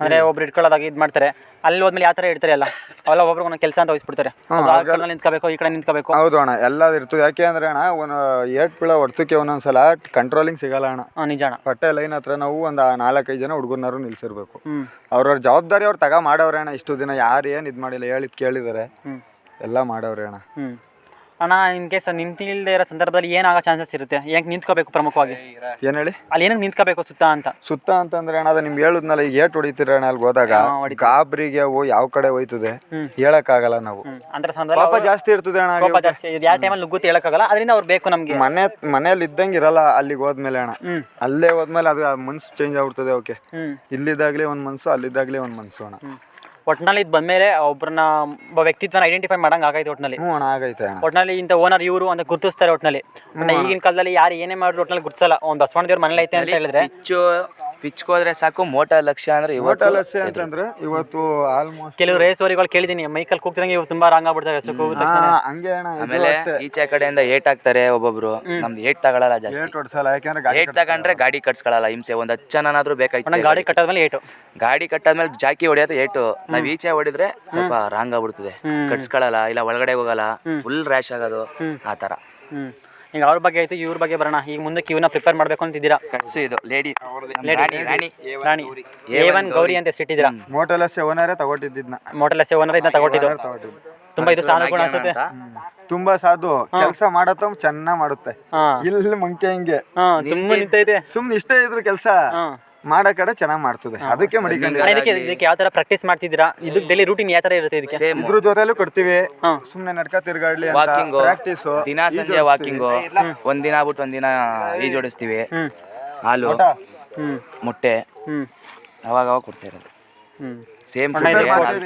Speaker 2: ಅಂದರೆ ಒಬ್ರು ಇಟ್ಕೊಳ್ಳೋದಾಗಿ ಇದು ಮಾಡ್ತಾರೆ. ಅಲ್ಲಿ ಹೋದ್ಮೇಲೆ ಯಾವ ಥರ ಇಡ್ತಾರೆ ಅಲ್ಲ ಅವೆಲ್ಲ ಒಬ್ರಿಗೆ ಒಂದೊಂದು ಕೆಲಸ ಅಂತ ವಹಿಸ್ಬಿಡ್ತಾರೆ ಒಬ್ರು ನಿಂತ್ಕೋಬೇಕು ಈ ಕಡೆ ನಿಂತ್ಕೋಬೇಕು.
Speaker 4: ಹೌದು ಅಣ್ಣ ಎಲ್ಲ ಇರ್ತದೆ. ಯಾಕೆ ಅಂದ್ರೆ ಅಣ್ಣ ಒಂದು ಏಟ್ ಬೀಳೋ ಹೊಡ್ತಕ್ಕೆ ಒಂದೊಂದ್ಸಲ ಕಂಟ್ರೋಲಿಂಗ್ ಸಿಗಲ್ಲ ಅಣ್ಣ.
Speaker 2: ಹಾಂ ನಿಜ ಅಣ್ಣ.
Speaker 4: ಪಟ್ಟೆ ಲೈನ್ ಹತ್ರ ನಾವು ಒಂದು ನಾಲ್ಕೈದು ಜನ ಹುಡುಗರ್ನಾರು ನಿಲ್ಲಿಸಿರ್ಬೇಕು
Speaker 2: ಹ್ಞೂ
Speaker 4: ಅವ್ರವ್ರ ಜವಾಬ್ದಾರಿ ಅವ್ರು ತಗ ಮಾಡವ್ರೆ ಅಣ್ಣ. ಇಷ್ಟು ದಿನ ಯಾರು ಏನು ಇದು ಮಾಡಿಲ್ಲ ಹೇಳಿದ್ ಕೇಳಿದ್ದಾರೆ ಎಲ್ಲ ಮಾಡವ್ರೆ ಅಣ್ಣ.
Speaker 2: ಹ್ಞೂ ಅಣ್ಣ ಇನ್ ಕೇಸ್ ನಿಂತಿಲ್ದೇ ಇರೋ ಸಂದರ್ಭದಲ್ಲಿ ಏನಾಗೋ ಚಾನ್ಸಸ್ ಇರುತ್ತೆ. ಹೆಂಗೆ ನಿಂತ್ಕೋಬೇಕು ಪ್ರಮುಖವಾಗಿ?
Speaker 4: ಏನು ಹೇಳಿ?
Speaker 2: ಅಲ್ಲಿ ಏನಕ್ಕೆ ನಿಂತ್ಕೋಬೇಕು ಸುತ್ತ ಅಂತ?
Speaker 4: ಸುತ್ತ ಅಂತಂದ್ರೆ ಅಣ್ಣ ಅದು ನಿಮ್ಗೆ ಹೇಳಿದ್ನಲ್ಲ ಈಗ ಏಟ್ ಹೊಡಿತೀರ ಅಣ್ಣ ಅಲ್ಲಿ ಹೋದಾಗ? ಗಾಬ್ರಿಗೆ ಓ ಯಾವ ಕಡೆ ಹೋಯ್ತದೆ? ಹೇಳಕ್ಕಾಗಲ್ಲ ನಾವು.
Speaker 2: ಅಂದ್ರೆ ಸಂದರ್ಭ
Speaker 4: ಪಾಪ ಜಾಸ್ತಿ ಇರ್ತದೆ ಅಣ್ಣ
Speaker 2: ಕೋಪ ಜಾಸ್ತಿ. ಇದು ಯಾವ ಟೈಮಲ್ಲಿ ನುಗ್ಗುತ್ತೆ ಹೇಳಕ್ಕಾಗಲ್ಲ. ಅದರಿಂದ ಅವ್ರು ಬೇಕು ನಮಗೆ.
Speaker 4: ಮನೆ ಮನೆಯಲ್ಲಿ ಇದ್ದಂಗೆ ಇರಲ್ಲ ಅಲ್ಲಿಗೆ ಹೋದ್ಮೇಲೆ ಅಣ್ಣ. ಅಲ್ಲೇ ಹೋದ್ಮೇಲೆ ಅದು ಮನ್ಸು ಚೇಂಜ್ ಆಗ್ಬಿಡ್ತದೆ ಓಕೆ ಇಲ್ಲಿದ್ದಾಗ್ಲೇ ಒಂದು ಮನ್ಸು ಅಲ್ಲಿದ್ದಾಗ್ಲೇ ಒಂದು ಮನ್ಸು ಅಣ್ಣ.
Speaker 2: ಒಟ್ನಲ್ಲಿ ಇದು ಬಂದ್ಮೇಲೆ ಒಬ್ಬರನ್ನ ಒಬ್ಬ ವ್ಯಕ್ತಿತ್ವನ ಐಡೆಂಟಿಫೈ ಮಾಡಂಗ ಆಗೈತೆ ಒಟ್ನಲ್ಲಿ.
Speaker 4: ಹ್ಞೂ ಅಣ್ಣ ಆಗೈತೆ ಅಣ್ಣ.
Speaker 2: ಒಟ್ನಲ್ಲಿ ಇಂಥ ಓನರ್ ಇವರು ಅಂತ ಗುರುತಿಸ್ತಾರೆ ಒಟ್ನಲ್ಲಿ. ಈಗಿನ ಕಾಲದಲ್ಲಿ ಯಾರು ಏನೇ ಮಾಡಿದ್ರು ಒಟ್ನಲ್ಲಿ ಗುರುತಿಸಲ್ಲ. ಒಂದು ಬಸವಣ್ಣ ದೇವ್ರ ಮನೇಲಿ ಐತೆ ಅಂತ ಹೇಳಿದ್ರೆ.
Speaker 5: ಪಿಚ್ಗೆ ಹೋದ್ರೆ ಸಾಕು ಮೋಟ ಲಕ್ಷ್ಯ ಅಂದ್ರೆ ಇವತ್ತು
Speaker 4: ಹೋಟೆಲ್ ಅಷ್ಟೇ ಅಂತಂದ್ರೆ ಇವತ್ತು ಆಲ್ಮೋಸ್ಟ್
Speaker 2: ಕೆಲವು ರೇಸ್ ವರಿಗಳು ಕೇಳಿದೀನಿ ಮೈಕಲ್ ಕೂಗ್ತಿರಂಗೆ ಇವತ್ತು ತುಂಬಾ ರಾಂಗ್ ಆಗ್ಬಿಡ್ತಾರೆ ಹೆಸರು ಕೂಗಿದ ತಕ್ಷಣ.
Speaker 4: ಹಂಗೆ ಅಣ್ಣ ಇದು
Speaker 5: ಆಮೇಲೆ
Speaker 4: ಅಷ್ಟೇ.
Speaker 5: ಈಚೆ ಕಡೆಯಿಂದ ಏಟ್ ಹಾಕ್ತಾರೆ ಒಬ್ಬೊಬ್ರು ನಮ್ದು ಏಟ್ ತಗೊಳಲ್ಲ ಜಾಸ್ತಿ.
Speaker 4: ಏಟ್ ಹೊಡ್ಸಲ್ಲ ಯಾಕೆಂದ್ರೆ ಗಾಡಿ
Speaker 5: ಏಟ್ ತಗೊಂಡ್ರೆ ಗಾಡಿ ಕಟ್ಸ್ಕೊಳಲ್ಲ ಹಿಂಸೆ ಒಂದ್ ಹತ್ತು ಜನನಾದ್ರೂ ಬೇಕಾಯ್ತು
Speaker 2: ಗಾಡಿ ಕಟ್ಟಾದ್ಮೇಲೆ ಏಟು.
Speaker 5: ಗಾಡಿ ಕಟ್ಟಾದ್ಮೇಲೆ ಜಾಕಿ ಹೊಡಿಯೋದು ಏಟು. ನಾವ್ ಈಚೆ ಹೊಡಿದ್ರೆ ಸ್ವಲ್ಪ ರಾಂಗ್ ಆಗ್ಬಿಡ್ತದೆ. ಕಟ್ಸ್ಕೊಳಲ್ಲ ಇಲ್ಲ ಒಳಗಡೆ ಹೋಗಲ್ಲ ಫುಲ್ ರ್ಯಾಶ್ ಆಗೋದು ಆ ತರ
Speaker 2: ಹ್ಮ್. ಈಗ ಅವ್ರ ಬಗ್ಗೆ ಆಯ್ತು ಇವ್ರ ಬಗ್ಗೆ ಬರೋಣ. ಈಗ ಮುಂದಕ್ಕೆ ಇವನ್ನ ಪ್ರಿಪೇರ್ ಮಾಡ್ಬೇಕು ಅಂತಿದ್ದೀರಾ?
Speaker 5: ಕಟ್ಸು ಇದು lady. Rani.
Speaker 2: Rani A one Gauri ಅಂತ ಹೆಸರಿಟ್ಟಿದ್ದೀರಾ
Speaker 4: ಮೋಟಲ್ ಎಸ್ ಓನರೇ ತಗೊಟ್ಟಿದ್ದಿದ್ನ.
Speaker 2: ಮೋಟಲ್ ಎಸ್ ಓನರ್ ಇದನ್ನ ತಗೊಟ್ಟಿದ್ದು. ತುಂಬಾ ಇದು ಸಾನುಗುಣ ಅನ್ಸುತ್ತೆ.
Speaker 4: ತುಂಬಾ ಸಾಧು. ಕೆಲಸ ಮಾಡತ್ತ ಚೆನ್ನಾಗ್ ಮಾಡುತ್ತೆ. ಇಲ್ಲಿ ಮಂಕೆ ಹಿಂಗೆ.
Speaker 2: ತುಂಬಾ ನಿಂತೈತೆ.
Speaker 4: ಸುಮ್ನೆ ಇಷ್ಟ ಇದ್ರು ಕೆಲಸ. ಮಾಡೋ ಕಡೆ ಚೆನ್ನಾಗ್ ಮಾಡ್ತದೆ. ಅದಕ್ಕೆ
Speaker 2: ಮಡಿಕೊಂಡಿದ್ದೀವಿ ಇದಕ್ಕೆ ಇದಕ್ಕೆ ಯಾವ ತರ ಪ್ರಾಕ್ಟೀಸ್ ಮಾಡ್ತಿದ್ದೀರಾ? ಇದಕ್ಕೆ ಡೈಲಿ ರೂಟೀನ್ ಯಾವ ತರ ಇರುತ್ತೆ ಇದಕ್ಕೆ?
Speaker 5: ಸೇಮ್
Speaker 4: ಇದ್ರ ಜೊತೆಲೂ ಕೊಡ್ತೀವಿ. ಸುಮ್ನೆ ನಡ್ಕ ತಿರ್ಗಾಡ್ಲಿ ಅಂತ
Speaker 5: ವಾಕಿಂಗ್
Speaker 4: ಪ್ರಾಕ್ಟೀಸ್
Speaker 5: ದಿನ ಸಂಜೆ ವಾಕಿಂಗು ಒಂದಿನ ಬಿಟ್ಟು ಒಂದಿನ ಈಜೋಡಿಸ್ತೀವಿ ಹಾಲು ಮೊಟ್ಟೆ.
Speaker 2: ಹ್ಮ್.
Speaker 5: ಅವಾಗ ಅವಾಗ ಕೊಡ್ತಾ ಇರೋದು. ಸೇಮ್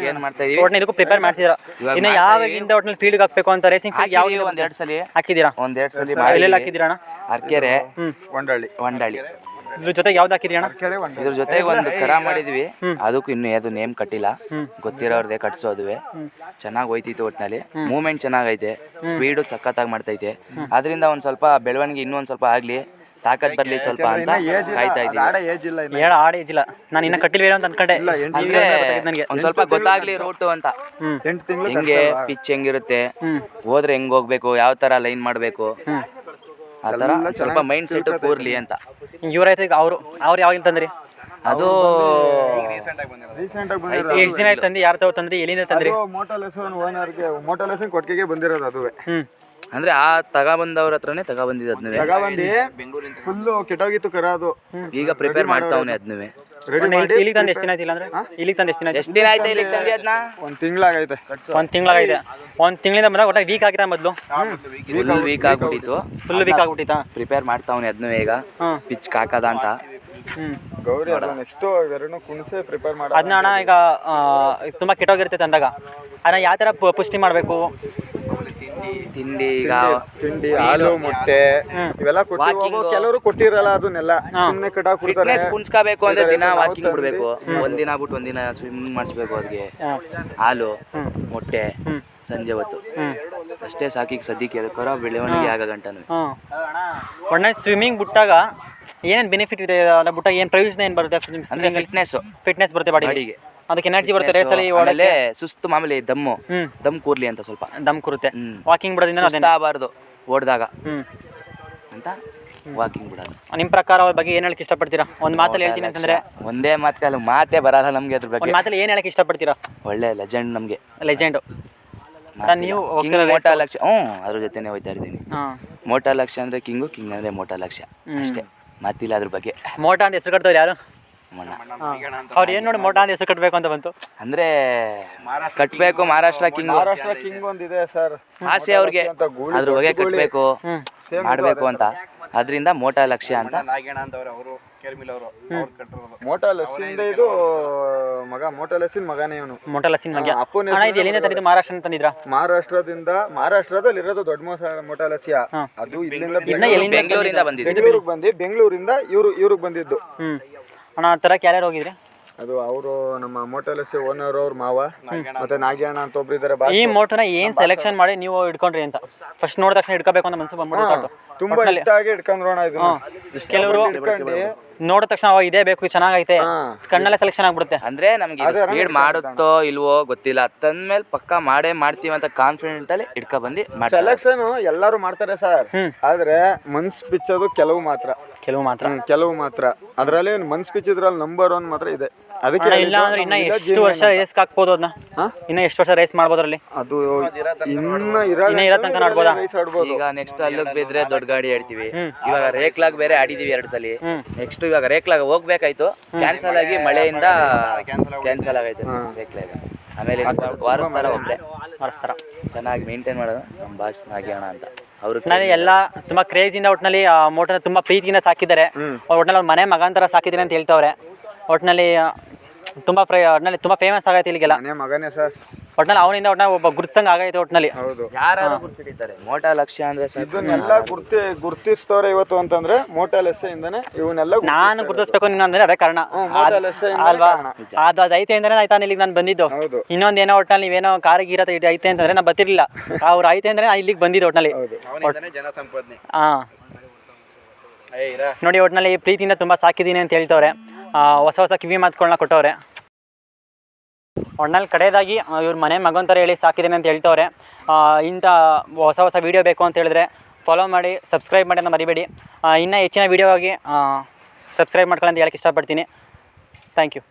Speaker 5: ಏನ್ ಮಾಡ್ತಾ ಇದೀವಿ?
Speaker 2: ಒಟ್ನ ಇದಕ್ಕೂ ಪ್ರಿಪೇರ್ ಮಾಡ್ತಿದ್ದೀರಾ?
Speaker 5: ಇನ್ನ
Speaker 2: ಇನ್ನು ಯಾವಾಗಿಂದ ಒಟ್ನಲ್ಲಿ ಫೀಲ್ಡ್ ಹಾಕ್ಬೇಕು ಅಂತ ರೇಸಿಂಗ್ ಫೀಲ್ಡ್ ಯಾವ
Speaker 5: ಹಾಕಿದೀವಿ ಒಂದ್ ಎರಡ್ ಸಲ.
Speaker 2: ಹಾಕಿದ್ದೀರಾ
Speaker 5: ಒಂದ್ ಎರಡ್ ಸಲ
Speaker 2: ಎಲ್ಲೆಲ್ಲಿ ಹಾಕಿದ್ದೀರಾ ಅಣ್ಣ?
Speaker 5: ಅರ್ಕೆರೆ
Speaker 4: ಒಂಡಳ್ಳಿ
Speaker 5: ಒಂಡಳ್ಳಿ
Speaker 2: ಇದ್ರ ಜೊತೆ ಯಾವ್ದು ಹಾಕಿದ್ರಿ ಅಣ್ಣ?
Speaker 4: ಕೆರೆ
Speaker 5: ಇದ್ರ ಜೊತೆ ಒಂದು ಕರ ಮಾಡಿದ್ವಿ. ಅದಕ್ಕೂ ಇನ್ನು ಯಾವ್ದು ನೇಮ್ ಕಟ್ಟಿಲ್ಲ. ಗೊತ್ತಿರೋರ್ದೇ ಕಟ್ಸೋದುವೆ ಚೆನ್ನಾಗಿ ಹೋಯ್ತಿತ್ತು ಒಟ್ನಲ್ಲಿ. ಮೂವ್ಮೆಂಟ್ ಚೆನ್ನಾಗೈತೆ. ಸ್ಪೀಡು ಸಖತ್ತಾಗಿ ಮಾಡ್ತೈತೆ. ಅದರಿಂದ ಒಂದ್ ಸ್ವಲ್ಪ ಬೆಳವಣಿಗೆ ಇನ್ನೂ ಒಂದ್ ಸ್ವಲ್ಪ ಆಗ್ಲಿ. ತಾಕತ್ ಬರ್ಲಿ ಸ್ವಲ್ಪ ಅಂತ ಕಾಯ್ತಾ
Speaker 4: ಇದ್ದೀನಿ.
Speaker 5: ಇದೀವಿ
Speaker 4: ಆಡ ಏಜ್ ಇಲ್ಲ
Speaker 2: ನಾನು ಇನ್ನ ಕಟ್ಟಿಲ್ವೇನೋ ಅಂತ ಅನ್ಕೊಂಡೆ.
Speaker 5: ಅಂದ್ರೆ
Speaker 2: ನನಗೆ.
Speaker 5: ಒಂದ್ ಸ್ವಲ್ಪ ಗೊತ್ತಾಗ್ಲಿ ರೂಟು ಅಂತ. ಹೆಂಗೆ ಪಿಚ್ ಹೆಂಗಿರುತ್ತೆ? ಹೋದ್ರೆ ಹೆಂಗ್ ಹೋಗ್ಬೇಕು? ಯಾವ ತರ ಲೈನ್ ಮಾಡ್ಬೇಕು? ಆ ಸ್ವಲ್ಪ ಮೈಂಡ್ ಸೆಟ್ ಕೂರ್ಲಿ ಅಂತ.
Speaker 2: ಇವ್ರಾಯ್ತು ಈಗ ಅವರು ಅವ್ರು ಯಾವಾಗ ತಂದ್ರಿ
Speaker 5: ಅದು
Speaker 4: ರೀಸೆಂಟ್ ಆಗಿ ಬಂದಿರೋದು.
Speaker 2: ಎಷ್ಟು ದಿನ ಆಯ್ತು ತಂದು ಯಾರು ತಾವು ತಂದ್ರಿ? ಎಲ್ಲಿಂದ ತಂದ್ರಿ?
Speaker 4: ಮೋಟಲ್ ಲೆಸನ್ ಓನರ್ಗೆ ಮೋಟಲ್ ಲೆಸನ್ ಕೊಟ್ಟಿಗೆ ಬಂದಿರೋದು ಅದುವೇ.
Speaker 2: ಹ್ಮ್.
Speaker 5: ಅಂದ್ರೆ ಆ ತಗೊಬಂದವ್ರ ಹತ್ರನೇ ತಗೊಬಂದಿದ್ದು ಅದ್ನವೇ.
Speaker 4: ತಗೊಬಂದು ಫುಲ್ಲು ಕೆಟ್ಟೋಗಿತ್ತು ಕರ ಅದು.
Speaker 5: ಈಗ ಪ್ರಿಪೇರ್ ಮಾಡ್ತಾವನೆ ಅದ್ನವೇ.
Speaker 4: ರೆಡಿ ಮಾಡಿ
Speaker 2: ಇಲ್ಲಿಗೆ ತಂದು ಎಷ್ಟು ದಿನ ಆಯ್ತಿಲ್ಲ ಅಂದ್ರೆ? ಇಲ್ಲಿಗೆ ತಂದು ಎಷ್ಟು ದಿನ ಆಯ್ತು?
Speaker 5: ಎಷ್ಟ್ ದಿನ ಆಯ್ತು ಇಲ್ಲಿ ತಂದಿ ಅದನ್ನ
Speaker 4: ಒಂದ್ ತಿಂಗಳಾಗೈತೆ.
Speaker 2: ಒಂದು ತಿಂಗಳಾಗಿದೆ. ಒಂದು ತಿಂಗಳಿಂದ ಬಂದಾಗ ಒಟ್ಟಾಗಿ ವೀಕ್ ಆಗಿದೆ ಮೊದಲು?
Speaker 5: ಫುಲ್ ವೀಕ್ ಆಗ್ಬಿಟ್ಟಿತ್ತು.
Speaker 2: ಫುಲ್ ವೀಕ್ ಆಗ್ಬಿಟ್ಟಿತ್ತಾ?
Speaker 5: ಪ್ರಿಪೇರ್ ಮಾಡ್ತಾವನೆ ಅದ್ನವೇ ಈಗ. ಪಿಚ್ ಕಾಕದ ಅಂತ.
Speaker 4: ಗೌರಿ ನೆಕ್ಸ್ಟ್ ಎರಡು ಕುಣಿಸೆ ಪ್ರಿಪೇರ್ ಮಾಡಿ
Speaker 2: ಅದನ್ನ ಅಣ್ಣ ಈಗ ತುಂಬ ಕೆಟ್ಟೋಗಿರ್ತೈತೆ ಅಂದಾಗ. ಅದನ್ನ ಯಾವ ಥರ ಪು- ಪುಷ್ಟಿ ಮಾಡಬೇಕು?
Speaker 5: ತಿಂಡಿ ಈಗ
Speaker 4: ತಿಂಡಿ ಹಾಲು ಮೊಟ್ಟೆ ಇವೆಲ್ಲ ಕೊಟ್ಟು ಕೆಲವರು ಕೊಟ್ಟಿರಲ್ಲ ಅದನ್ನೆಲ್ಲ. ಸುಮ್ನೆ ಕಟಾಕ್ ಬಿಡ್ತಾರೆ
Speaker 5: ಫಿಟ್ನೆಸ್ ಕುಣ್ಸ್ಕೋಬೇಕು ಅಂದ್ರೆ ದಿನ ವಾಕಿಂಗ್ ಬಿಡ್ಬೇಕು. ಒಂದಿನ ಬಿಟ್ಟು ಒಂದಿನ ಸ್ವಿಮ್ಮಿಂಗ್ ಮಾಡಿಸ್ಬೇಕು ಅವ್ರಿಗೆ. ಹಾಲು ಮೊಟ್ಟೆ ಸಂಜೆ ಹೊತ್ತು. ಅಷ್ಟೇ ಸಾಕಿಗೆ ಸದ್ಯಕ್ಕೆ ಅದಕ್ಕೋರ ಬೆಳವಣಿಗೆ ಆಗ ಗಂಟನು
Speaker 2: ಒಣ ಸ್ವಿಮ್ಮಿಂಗ್ ಬಿಟ್ಟಾಗ ಏನೇನು ಬೆನಿಫಿಟ್ ಇದೆ ಅಲ್ಲ ಬಿಟ್ಟ ಏನು ಪ್ರಯೋಜನ ಏನು ಬರುತ್ತೆ
Speaker 5: ಅಂದ್ರೆ ಫಿಟ್ನೆಸ್
Speaker 2: ಫಿಟ್ನೆಸ್ ಬರುತ್ತೆ ಬಾಡಿಗೆ? ಅದಕ್ಕೆ ಎನರ್ಜಿ ಬರುತ್ತೆ ರೇಸಲ್ಲಿ
Speaker 5: ಒಳ್ಳೆ ಸುಸ್ತು ಮಾಮೂಲಿ ದಮ್ಮು. ದಮ್ ಕೂರ್ಲಿ ಅಂತ ಸ್ವಲ್ಪ.
Speaker 2: ದಮ್ ಕೂರುತ್ತೆ. ವಾಕಿಂಗ್ ಬಿಡೋದ್ರಿಂದ
Speaker 5: ಆಗಬಾರ್ದು ಓಡಿದಾಗ. ಅಂತ ವಾಕಿಂಗ್ ಬಿಡೋದು.
Speaker 2: ನಿಮ್ಮ ಪ್ರಕಾರ ಅವ್ರ ಬಗ್ಗೆ ಏನು ಹೇಳಕ್ಕೆ ಇಷ್ಟಪಡ್ತೀರಾ? ಒಂದು ಮಾತಲ್ಲಿ ಹೇಳ್ತೀನಿ ಅಂತಂದ್ರೆ
Speaker 5: ಒಂದೇ ಮಾತು ಮಾತೇ ಬರಲ್ಲ ನಮ್ಗೆ ಅದ್ರ ಬಗ್ಗೆ.
Speaker 2: ಮಾತಲ್ಲಿ ಏನು ಹೇಳಕ್ಕೆ ಇಷ್ಟಪಡ್ತೀರಾ?
Speaker 5: ಒಳ್ಳೆ ಲೆಜೆಂಡ್ ನಮ್ಗೆ.
Speaker 2: ಲೆಜೆಂಡು ನೀವು
Speaker 5: ಮೋಟಾ ಲಕ್ಷ. ಹ್ಞೂ ಅದ್ರ ಜೊತೆನೆ ಹೋಯ್ತಾ
Speaker 2: ಇದ್ದೀನಿ.
Speaker 5: ಮೋಟಾ ಲಕ್ಷ ಅಂದ್ರೆ ಕಿಂಗು ಕಿಂಗ್ ಅಂದ್ರೆ ಮೋಟಾ ಲಕ್ಷ. ಅಷ್ಟೇ. ಮಾತಿಲ್ಲ ಅದ್ರ ಬಗ್ಗೆ.
Speaker 2: ಮೋಟ ಅಂತ ಹೆಸರು ಕಟ್ತವ್ರು ಯಾರು?
Speaker 5: ಮಣ್ಣ
Speaker 2: ಅವ್ರು ಏನು ನೋಡಿ ಮೋಟ ಅಂತ ಹೆಸರು ಕಟ್ಟಬೇಕು ಅಂತ ಬಂತು?
Speaker 5: ಅಂದ್ರೆ ಕಟ್ಬೇಕು ಮಹಾರಾಷ್ಟ್ರ ಕಿಂಗ್
Speaker 4: ಮಹಾರಾಷ್ಟ್ರ ಕಿಂಗ್ ಒಂದಿದೆ ಸರ್
Speaker 5: ಆಸೆ ಅವ್ರಿಗೆ. ಅದ್ರ ಬಗ್ಗೆ ಕಟ್ಬೇಕು. ಮಾಡ್ಬೇಕು ಅಂತ. ಅದರಿಂದ ಮೋಟಾ ಲಕ್ಷ್ಯ ಅಂತ.
Speaker 4: ಮೋಟಾ ಲಸ್ಸಿಂದ ಇದು ಮಗ ಮೋಟಾ ಲಸ್ಸಿನ ಮಗನೇ ಇವನು.
Speaker 2: ಮೋಟಾ ಲಸಿನ್ ಬಗ್ಗೆ
Speaker 4: ಅಪ್ಪನ
Speaker 2: ಅಣ್ಣ ಇದು ಎಲ್ಲಿಂದ ತಂದಿದ್ದು? ಮಹಾರಾಷ್ಟ್ರ ತಂದಿದ್ರಾ?
Speaker 4: ಮಹಾರಾಷ್ಟ್ರದಿಂದ ಮಹಾರಾಷ್ಟ್ರದಲ್ಲಿ ಇರೋದು ದೊಡ್ಡ ಮೋಸ ಮೋಟಾ ಅದು ಇಲ್ಲಿಂದ
Speaker 2: ಇದನ್ನ ಎಲ್ಲಿಂದ
Speaker 5: ಬೆಂಗಳೂರಿಂದ ಬಂದಿದ್ದು.
Speaker 4: ಬೆಂಗಳೂರಿಗೆ ಬಂದು ಬೆಂಗಳೂರಿಂದ ಇವ್ರು ಇವ್ರಿಗೆ ಬಂದಿದ್ದು.
Speaker 2: ಅಣ್ಣ ಅಣ್ಣ ತರ ಯಾರ್ಯಾರು ಹೋಗಿದ್ರಿ?
Speaker 4: ಅದು ಅವರು ನಮ್ಮ ಮೋಟಾ ಲಸ್ಸಿ ಓನರ್ ಅವ್ರ ಮಾವ ಮತ್ತೆ ನಾಗೇಣ ಅಂತ ಒಬ್ರು ಇದಾರೆ ಬಾ
Speaker 2: ಈ ಮೋಟರ್ನ ಏನ್ ಸೆಲೆಕ್ಷನ್ ಮಾಡಿ ನೀವು ಇಟ್ಕೊಂಡ್ರಿ ಅಂತ. ಫಸ್ಟ್ ನೋಡಿದ ತಕ್ಷಣ ಇಟ್ಕೋಬೇಕು ಅಂತ ಮನಸ್ಸು ಬಂದ್ಬಿಟ್ಟು
Speaker 4: ತುಂಬಾ ಇಷ್ಟ ಆಗಿ ಇಟ್ಕೊಂಡ್ರೋಣ ಇದನ್ನ. ಇಷ್ಟ
Speaker 2: ಕೆಲವರು
Speaker 4: ಇಟ್ಕೊಂಡು
Speaker 2: ನೋಡಿದ ತಕ್ಷಣ ಅವಾಗ ಇದೇ ಬೇಕು ಚೆನ್ನಾಗೈತೆ. ಕಣ್ಣಲ್ಲೇ ಸೆಲೆಕ್ಷನ್ ಆಗ್ಬಿಡುತ್ತೆ.
Speaker 5: ಅಂದ್ರೆ ನಮ್ಗೆ ಸ್ಪೀಡ್ ಮಾಡುತ್ತೋ ಇಲ್ವೋ ಗೊತ್ತಿಲ್ಲ. ತಂದ್ಮೇಲೆ ಪಕ್ಕ ಮಾಡೇ ಮಾಡ್ತೀವಿ ಅಂತ ಕಾನ್ಫಿಡೆಂಟ್ ಅಲ್ಲಿ ಇಟ್ಕೊ ಬಂದಿ
Speaker 4: ಸೆಲೆಕ್ಷನ್ ಎಲ್ಲಾರು ಮಾಡ್ತಾರೆ ಸರ್. ಆದ್ರೆ ಮನ್ಸ್ ಬಿಚ್ಚೋದು ಕೆಲವು ಮಾತ್ರ.
Speaker 2: ಕೆಲವು ಮಾತ್ರ.
Speaker 4: ಕೆಲವು ಮಾತ್ರ. ಅದ್ರಲ್ಲಿ ಮನ್ಸ್ ಬಿಚ್ಚಿದ್ರಲ್ಲಿ ನಂಬರ್ ಒನ್ ಮಾತ್ರ ಇದೆ. ಅದಕ್ಕೆ
Speaker 2: ಇಲ್ಲ ಅಂದ್ರೆ ಇನ್ನ ಎಷ್ಟು ವರ್ಷ ರೇಸ್ ಹಾಕ್ಬೋದು ಅದನ್ನ ಇನ್ನ ಎಷ್ಟು ವರ್ಷ ರೇಸ್ ಮಾಡ್ಬೋದು ಅದ್ರಲ್ಲಿ?
Speaker 4: ಅದು ಇನ್ನ ಇರೋ
Speaker 2: ಇನ್ನ ಇರೋ ತನಕ
Speaker 5: ಈಗ ನೆಕ್ಸ್ಟ್ ಅಲ್ಲಿಗೆ ಬಿದ್ರೆ ದೊಡ್ಡ ಗಾಡಿ ಆಡ್ತೀವಿ. ಇವಾಗ ರೇಕ್ಲಾಗ್ ಬೇರೆ ಆಡಿದೀವಿ ಎರಡು ಸಲ. ನೆಕ್ಸ್ಟ್ ಇವಾಗ ರೇಕ್ಲಾಗ್ ಹೋಗ್ಬೇಕಾಯ್ತು. ಕ್ಯಾನ್ಸಲ್ ಆಗಿ ಮಳೆಯಿಂದ ಕ್ಯಾನ್ಸಲ್ ಆಗೈತೆ ರೇಕ್ಲಾಗ ಆಮೇಲೆ ವಾರಸ್ತಾರ ಒಬ್ಬರೇ
Speaker 2: ವಾರಸ್ತಾರ
Speaker 5: ಚೆನ್ನಾಗಿ ಮೇಂಟೈನ್ ಮಾಡೋದು. ನಮ್ಮ ಬಾಸ್ ಆಗ್ಯಾಣ ಅಂತ. ಅವರು
Speaker 2: ನಾನು ಎಲ್ಲ ತುಂಬಾ ಕ್ರೇಜಿಂದ ಒಟ್ಟಿನಲ್ಲಿ ಮೋಟರ್ ತುಂಬಾ ಪ್ರೀತಿಯಿಂದ ಸಾಕಿದ್ದಾರೆ. ಒಟ್ಟಿನಲ್ಲಿ ಒಟ್ನಲ್ಲಿ ಅವ್ರ ಮನೆ ಮಗಾಂತರ ಸಾಕಿದ್ದಾರೆ ಅಂತ ಹೇಳ್ತವ್ರೆ. ಒಟ್ನಲ್ಲಿ ಆ, ತುಂಬ ಫ್ರೈ ಒಟ್ನಲ್ಲಿ ತುಂಬ ಫೇಮಸ್ ಆಗೈತೆ ಇಲ್ಲಿಗೆಲ್ಲ.
Speaker 4: ಮನೆ ಮಗನೇ ಸರ್
Speaker 2: ಒಟ್ನಲ್ಲಿ ಅವನಿಂದ ಒಟ್ನ ಒಬ್ಬ ಗುರುತಂಗೆ ಆಗೈತೆ ಒಟ್ನಲ್ಲಿ.
Speaker 4: ಹೌದು.
Speaker 3: ಯಾರು ಗುರ್ತಿಡಿತಾರೆ ಮೋಟಾ ಲಕ್ಷ್ಯ ಅಂದ್ರೆ.
Speaker 4: ಇದನ್ನೆಲ್ಲ ಗುರ್ತಿ ಗುರ್ತಿಸ್ತವ್ರೆ ಇವತ್ತು ಅಂತಂದ್ರೆ ಮೋಟಲ್ ಎಸ್ಸೆಯಿಂದನೇ ಇವನ್ನೆಲ್ಲ
Speaker 2: ನಾನು ಗುರುತಿಸ್ಬೇಕು ನೀನು ಅಂದ್ರೆ ಅದೇ ಕಾರಣ. ಅಲ್ವಾ. ಅದು ಅದು ಐತೆ ಅಂದ್ರೆ ಆಯ್ತಾ ಇಲ್ಲಿಗೆ ನಾನು ಬಂದಿದ್ದು?
Speaker 4: ಹೌದು.
Speaker 2: ಇನ್ನೊಂದು ಏನೋ ಒಟ್ನಲ್ಲಿ ನೀವೇನೋ ಕಾರ್ ಗೀರ ಐತೆ ಅಂತಂದ್ರೆ ನಾನು ಬರ್ತಿರ್ಲಿಲ್ಲ. ಅವ್ರು ಐತೆ ಅಂದ್ರೆ ನಾನು ಇಲ್ಲಿಗೆ ಬಂದಿದ್ದು ಒಟ್ನಲ್ಲಿ.
Speaker 3: ಅವನಿಂದನೇ ಜನ ಸಂಪಾದನೆ.
Speaker 2: ಹಾಂ. ನೋಡಿ ಒಟ್ನಲ್ಲಿ ಪ್ರೀತಿಯಿಂದ ತುಂಬ ಸಾಕಿದ್ದೀನಿ ಅಂತ ಹೇಳ್ತವ್ರೆ. ಹೊಸ ಹೊಸ ಕಿವಿ ಮಾತುಗಳನ್ನ ಕೊಟ್ಟವ್ರೆ. ಒಣ್ಣಲ್ಲಿ ಕಡೆಯದಾಗಿ ಇವ್ರ ಮನೆ ಮಗನ ಥರ ಹೇಳಿ ಸಾಕಿದ್ದೀನಿ ಅಂತ ಹೇಳ್ತವ್ರೆ. ಇಂಥ ಹೊಸ ಹೊಸ ವೀಡಿಯೋ ಬೇಕು ಅಂತ ಹೇಳಿದ್ರೆ ಫಾಲೋ ಮಾಡಿ ಸಬ್ಸ್ಕ್ರೈಬ್ ಮಾಡಿ ಅಂತ ಮರಿಬೇಡಿ. ಇನ್ನೂ ಹೆಚ್ಚಿನ ವೀಡಿಯೋ ಆಗಿ ಸಬ್ಸ್ಕ್ರೈಬ್ ಮಾಡ್ಕೊಳ್ಳಿ ಅಂತ ಹೇಳಕ್ಕೆ ಇಷ್ಟಪಡ್ತೀನಿ. Thank you